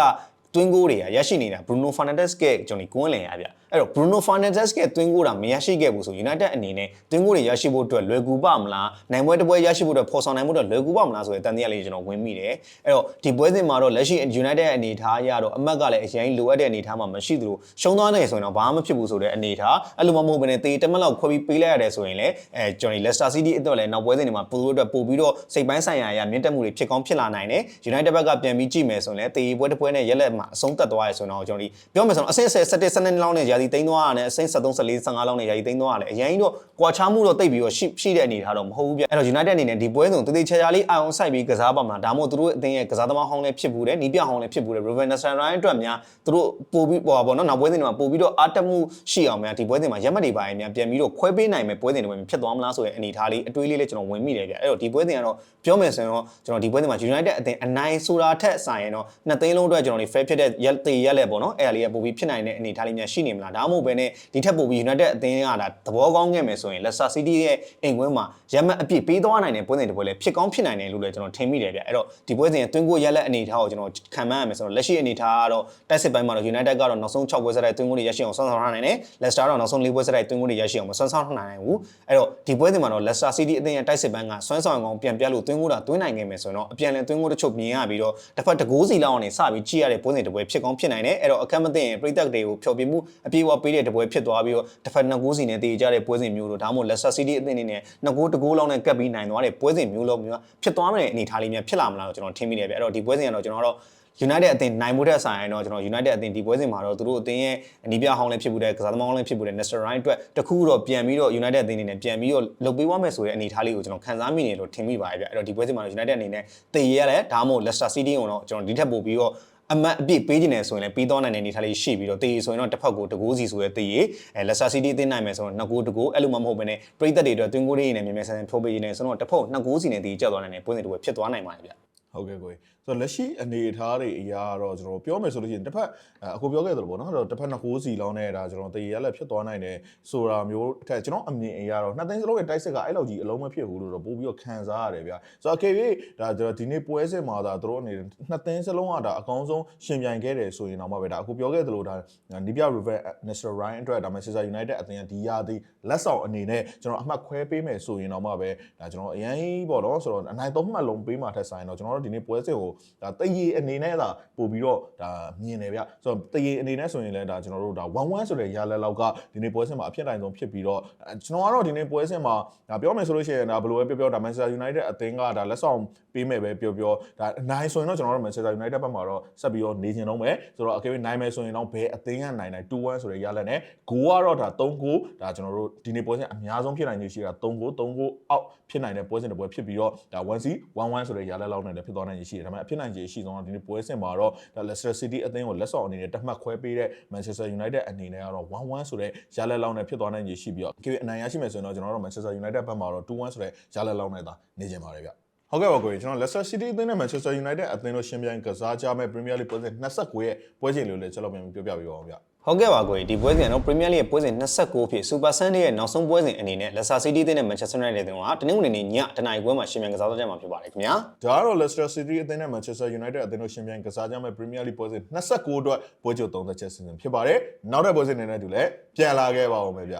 တွင်းကိုတွေကရရှိနေတာ Bruno Fernandes ကကျွန်တော်ကွင်းလင်ရဗျ အဲ့တော့ Bruno Fernandes ကတွင်းကိုတာမရရှိခဲ့ဘူးဆို United အနေနဲ့တွင်းကိုတွေရရှိဖို့အတွက်လွယ်ကူပါမလားနိုင်ပွဲတစ်ပွဲရရှိဖို့အတွက်ဖော်ဆောင်နိုင်ဖို့အတွက်လွယ်ကူပါမလားဆိုတဲ့တန်တရားလေးကျွန်တော်ဝင်မိတယ်အဲ့တော့ဒီပွဲစဉ်မှာတော့လက်ရှိ United အနေထားရတော့အမတ်ကလည်းအရင်လိုအပ်တဲ့အနေထားမှာမရှိသလိုရှုံးသွားနေဆိုရင်တော့ဘာမှမဖြစ်ဘူးဆိုတဲ့အနေထားအဲ့လိုမှမဟုတ်ဘဲနဲ့တေးတမက်လောက်ခွဲပြီးပေးလိုက်ရတယ်ဆိုရင်လည်းအဲကျွန်တော် Leicester City အတွက်လည်းနောက်ပွဲစဉ်တွေမှာပို့လို့အတွက်ပို့ပြီးတော့စိတ်ပိုင်းဆိုင်ရာအရာမြင့်တက်မှုတွေဖြစ်ကောင်းဖြစ်လာနိုင်တယ် United ဘက်ကပြန်ပြီးကြည့်မယ်ဆိုရင်လည်းတေးပွဲတစ်ပွဲနဲ့ရက်လက်မှာအဆုံးသက်သွားရဆိုတော့ကျွန်တော်ဒီပြောမယ်ဆိုတော့အဆင့်ဆယ်17 12လောက်နဲ့ရာသီဒီသိန်းသွားရတယ်အစိမ့်73 14 15လောက်နဲ့ယာဒီသိန်းသွားရတယ်အရင်တော့ကွာချမှုတော့တိတ်ပြီးတော့ရှိရှိတဲ့အနေထားတော့မဟုတ်ဘူးဗျအဲ့တော့ United အနေနဲ့ဒီပွဲစဉ်တည်တည်ချာချာလေးအာရုံစိုက်ပြီးကစားပါမှာဒါမှမဟုတ်သူတို့အသင်းရဲ့ကစားသမားဟောင်းလည်းဖြစ်ဘူးတယ်နီးပြဟောင်းလည်းဖြစ်ဘူးတယ် Ruben Nesterrain အတွက်များသူတို့ပို့ပြီးပေါ့ပေါ့နော်နောက်ပွဲစဉ်တွေမှာပို့ပြီးတော့အားတက်မှုရှိအောင်များဒီပွဲစဉ်မှာရက်မတ်တွေပါရင်များပြန်ပြီးတော့ခွဲပေးနိုင်မယ်ပွဲစဉ်တွေမှာဖြစ်သွားမလားဆိုတဲ့အနေထားလေးအတွေးလေးလည်းကျွန်တော်ဝင်မိတယ်ဗျအဲ့တော့ဒီပွဲစဉ်ကတော့ပြောမယ်ဆိုရင်တော့ကျွန်တော်ဒီပွဲစဉ်မှာ United အသင်းအနိုင်ဆိုတာထက်ဆိုင်ရင်တော့နှစ်သိန်းလုံးအတွက်ကျွန်တော်ဒီ fair ဖြစ်တဲ့ရက်တေရက်လက်ပေါ့နော်အဲ့ဒါလေးကပို့ပြီးဖြစ်နိုင်တဲ့အနေထားလေးများရှိနေမလားဒါမှမဟုတ်ဘဲနဲ့ဒီထက်ပို့ပြီး United အသင်းကဒါသဘောကောင်းခဲ့မယ်ဆိုရင် Leicester City ရဲ့အိမ်ကွင်းမှာရက်မတ်အပြည့်ပေးသွားနိုင်တဲ့ပွဲစဉ်တစ်ပွဲလည်းဖြစ်ကောင်းဖြစ်နိုင်တယ်လို့လည်းကျွန်တော်ထင်မိတယ်ဗျအဲ့တော့ဒီပွဲစဉ်ရဲ့တွင်းကိုရက်လက်အနေထားကိုကျွန်တော်ခံမှန်းရမယ်ဆိုတော့လက်ရှိအနေထားကတော့တိုက်စစ်ပိုင်းမှာတော့ United ကတော့နောက်ဆုံး6ပွဲဆက်တိုက်တွင်းကိုတွေရရှိအောင်ဆွမ်းဆောင်ထားနိုင်တယ် Leicester ကတော့နောက်ဆုံး4ပွဲဆက်တိုက်တွင်းကိုတွေရရှိအောင်မဆွမ်းဆောင်ထားနိုင်ဘူးအဲ့တော့ဒီပွဲစဉ်မှာတော့ Leicester City အသင်းရဲ့တိုက်စစ်ပိုင်းကဆွမ်းဆောင်အောင်ပြန်ပြလို့တွင်းကိုတာတွင်းနိုင်ခဲ့မယ်ဆိုရင်တော့အပြန်လည်တွင်းကိုတစ်ချုပ်မြင်ရပြီးတော့တစ်ဖက်တကိုးစီလောက်အောင်နေစပြီးကြည့်ရတဲ့ပွဲစဉ်တစ်ပွဲဖြစ်ကောင်းဖြစ်နိုင်တယ်အဲ့တော့အခက်မသိရင်ပြည်သက်တွေကိုဖျော်ပြမှုအပြေအဝပေးတဲ့တစ်ပွဲဖြစ်သွားပြီးတော့တစ်ဖက်နှစ်ကိုးစီနဲ့တည်ကြတဲ့ပွဲစဉ်မျိုးတို့ဒါမှမဟုတ် Leicester City အသင်းအနေနဲ့နှစ်ကိုးတကိုးလောက်နဲ့ကပ်ပြီးနိုင်သွားတဲ့ပွဲစဉ်မျိုးလုံးမျိုးဖြစ်သွားမယ့်အနေအထားလေးများဖြစ်လာမလားလို့ကျွန်တော်ထင်မိတယ်ဗျအဲ့တော့ဒီပွဲစဉ်ကတော့ကျွန်တော်တို့ United အသင်းနိုင်မှုတဲ့ဆိုင်ရင်တော့ကျွန်တော် United အသင်းဒီပွဲစဉ်မှာတော့သူတို့အသင်းရဲ့အနီးပြဟောင်းလည်းဖြစ်မှုတဲ့ကစားသမားဟောင်းလည်းဖြစ်မှုတဲ့ Nestor Ryan အတွက်တခုတော့ပြန်ပြီးတော့ United အသင်းအနေနဲ့ပြန်ပြီးတော့လုပ်ပေးသွားမယ်ဆိုတဲ့အနေအထားလေးကိုကျွန်တော်ခန်းစားမိနေလို့ထင်မိပါတယ်ဗျအဲ့တော့ဒီပွဲစဉ်မှာတော့ United အနေနဲ့တည်ရရလဲဒါမှမဟုတ် Leicester City ကိုတော့ကျွန်တော်ဒီထက်ပိုပြီးတော့ အမတ်အပြည့်ပေးခြင်းနဲ့ဆိုရင်လည်းပြီးတော့နိုင်တဲ့အနေထားလေးရှိပြီးတော့တည်ရဆိုရင်တော့တစ်ဖက်ကိုတကိုးစီဆိုရဲတည်ရအဲ Leicester City အသင်းနိုင်မယ်ဆိုတော့နှစ်ကိုးတကိုးအဲ့လိုမှမဟုတ်ဘဲနဲ့ပြည်သက်တွေအတွက်တွင်းကိုးတွေနဲ့မြန်မြန်ဆန်ဆန်ထိုးပေးခြင်းနဲ့ဆိုတော့တစ်ဖက်နှစ်ကိုးစီနဲ့တည်ကြသွားနိုင်တဲ့ပွဲစဉ်တစ်ပွဲဖြစ်သွားနိုင်ပါတယ်ဗျ ဟုတ်ကဲ့ကိုကြီးဆိုတော့လက်ရှိအနေအထားတွေအရာတော့ကျွန်တော်ပြောမယ်ဆိုလို့ရှိရင်တစ်ဖက်အခုပြောခဲ့သလိုပေါ့နော်အဲ့တော့တစ်ဖက်နှစ်ကိုးစီလောင်းနဲ့ဒါကျွန်တော်တည်ရလက်ဖြစ်သွားနိုင်တယ်ဆိုတာမျိုးအထက်ကျွန်တော်အမြင်အရာတော့နှစ်သိန်းစလုံးရဲ့တိုက်စစ်ကအဲ့လောက်ကြီးအလုံးမဖြစ်ဘူးလို့တော့ပို့ပြီးတော့ခံစားရတယ်ဗျဆိုတော့ KV ဒါကျွန်တော်ဒီနေ့ပွဲစဉ်မှာဒါတို့အနေနဲ့နှစ်သိန်းစလုံးကဒါအကောင်းဆုံးရှင်ပြိုင်ခဲ့တယ်ဆိုရင်တော့မှပဲဒါအခုပြောခဲ့သလိုဒါနီးပြ River National Ryan အတွက်ဒါ Manchester United အသင်းကဒီရာသီလက်ဆောင်အနေနဲ့ကျွန်တော်အမှတ်ခွဲပေးမယ်ဆိုရင်တော့မှပဲဒါကျွန်တော်အရင်ပေါ့နော်ဆိုတော့အနိုင်သုံးမှတ်လုံးပေးမှထက်ဆိုင်တော့ကျွန်တော်တို့ဒီနေ့ပွဲစဉ်ကိုဒါတရေအနေနဲ့သာပို့ပြီးတော့ဒါမြင်တယ်ဗျဆိုတော့တရေအနေနဲ့ဆိုရင်လည်းဒါကျွန်တော်တို့ဒါ1-1ဆိုတဲ့ရလက်လောက်ကဒီနေ့ပွဲစဉ်မှာအဖြစ်တိုင်းဆုံးဖြစ်ပြီးတော့ကျွန်တော်ကတော့ဒီနေ့ပွဲစဉ်မှာဒါပြောမယ်ဆိုလို့ရှိရင်ဒါဘယ်လိုပဲပြောပြောဒါ Manchester United အသင်းကဒါလက်ဆောင်ပေးမယ်ပဲပြောပြောဒါအနိုင်ဆိုရင်တော့ကျွန်တော်တို့ Manchester United ဘက်မှာတော့ဆက်ပြီးတော့နေချင်တော့မယ်ဆိုတော့အကယ်၍နိုင်မယ်ဆိုရင်တော့ဘယ်အသင်းကနိုင်နိုင်2-1ဆိုတဲ့ရလက်နဲ့ဂိုးကတော့ဒါ3ဂိုးဒါကျွန်တော်တို့ဒီနေ့ပွဲစဉ်အများဆုံးဖြစ်နိုင်ခြေရှိတာ3ဂိုး3ဂိုးအောက်ဖြစ်နိုင်တဲ့ပွဲစဉ်တစ်ပွဲဖြစ်ပြီးတော့ဒါ1-1 1-1ဆိုတဲ့ရလက်လောက်နဲ့လည်းဖြစ်သွားနိုင်ခြေရှိတယ်ဒါပေမဲ့အဖြစ်နိုင်ခြေရှိဆုံးတော့ဒီနေ့ပွဲစဉ်မှာတော့ဒါ Leicester City အသင်းကိုလက်ဆောင်အနေနဲ့တတ်မှတ်ခွဲပေးတဲ့ Manchester United အနေနဲ့ကတော့1-1ဆိုတဲ့ရလက်လောက်နဲ့ဖြစ်သွားနိုင်ခြေရှိပြီးတော့အကယ်၍အနိုင်ရရှိမယ်ဆိုရင်တော့ကျွန်တော်တို့ Manchester United ဘက်မှာတော့2-1ဆိုတဲ့ရလက်လောက်နဲ့သာနေကြပါတယ်ဗျဟုတ်ကဲ့ပါကိုကြီးကျွန်တော် Leicester City အသင်းနဲ့ Manchester United အသင်းတို့ရှင်ပြိုင်ကစားကြမဲ့ Premier League ပွဲစဉ်29ရဲ့ပွဲချိန်လေးကိုလည်းကျွန်တော်ပြန်ပြောပြပေးပါအောင်ဗျ ဟုတ်ကဲ့ပါကိုကြီးဒီပွဲစဉ်ကတော့ Premier League ရဲ့ပွဲစဉ်29ဖြစ် Super Sunday ရဲ့နောက်ဆုံးပွဲစဉ်အနေနဲ့ Leicester City အသင်းနဲ့ Manchester United အသင်းကတနင်္ဂနွေနေ့ညတနာရီပွဲမှာရှင်မြန်ကစားကြမှာဖြစ်ပါတယ်ခင်ဗျာဒါကတော့ Leicester City အသင်းနဲ့ Manchester United အသင်းတို့ရှင်ပြိုင်ကစားကြမဲ့ Premier League ပွဲစဉ်29အတွက်ပွဲချုပ်30ချက်စီစဉ်ဖြစ်ပါတယ်နောက်တဲ့ပွဲစဉ်တွေနဲ့တူလည်းပြန်လာခဲ့ပါဦးမယ်ဗျ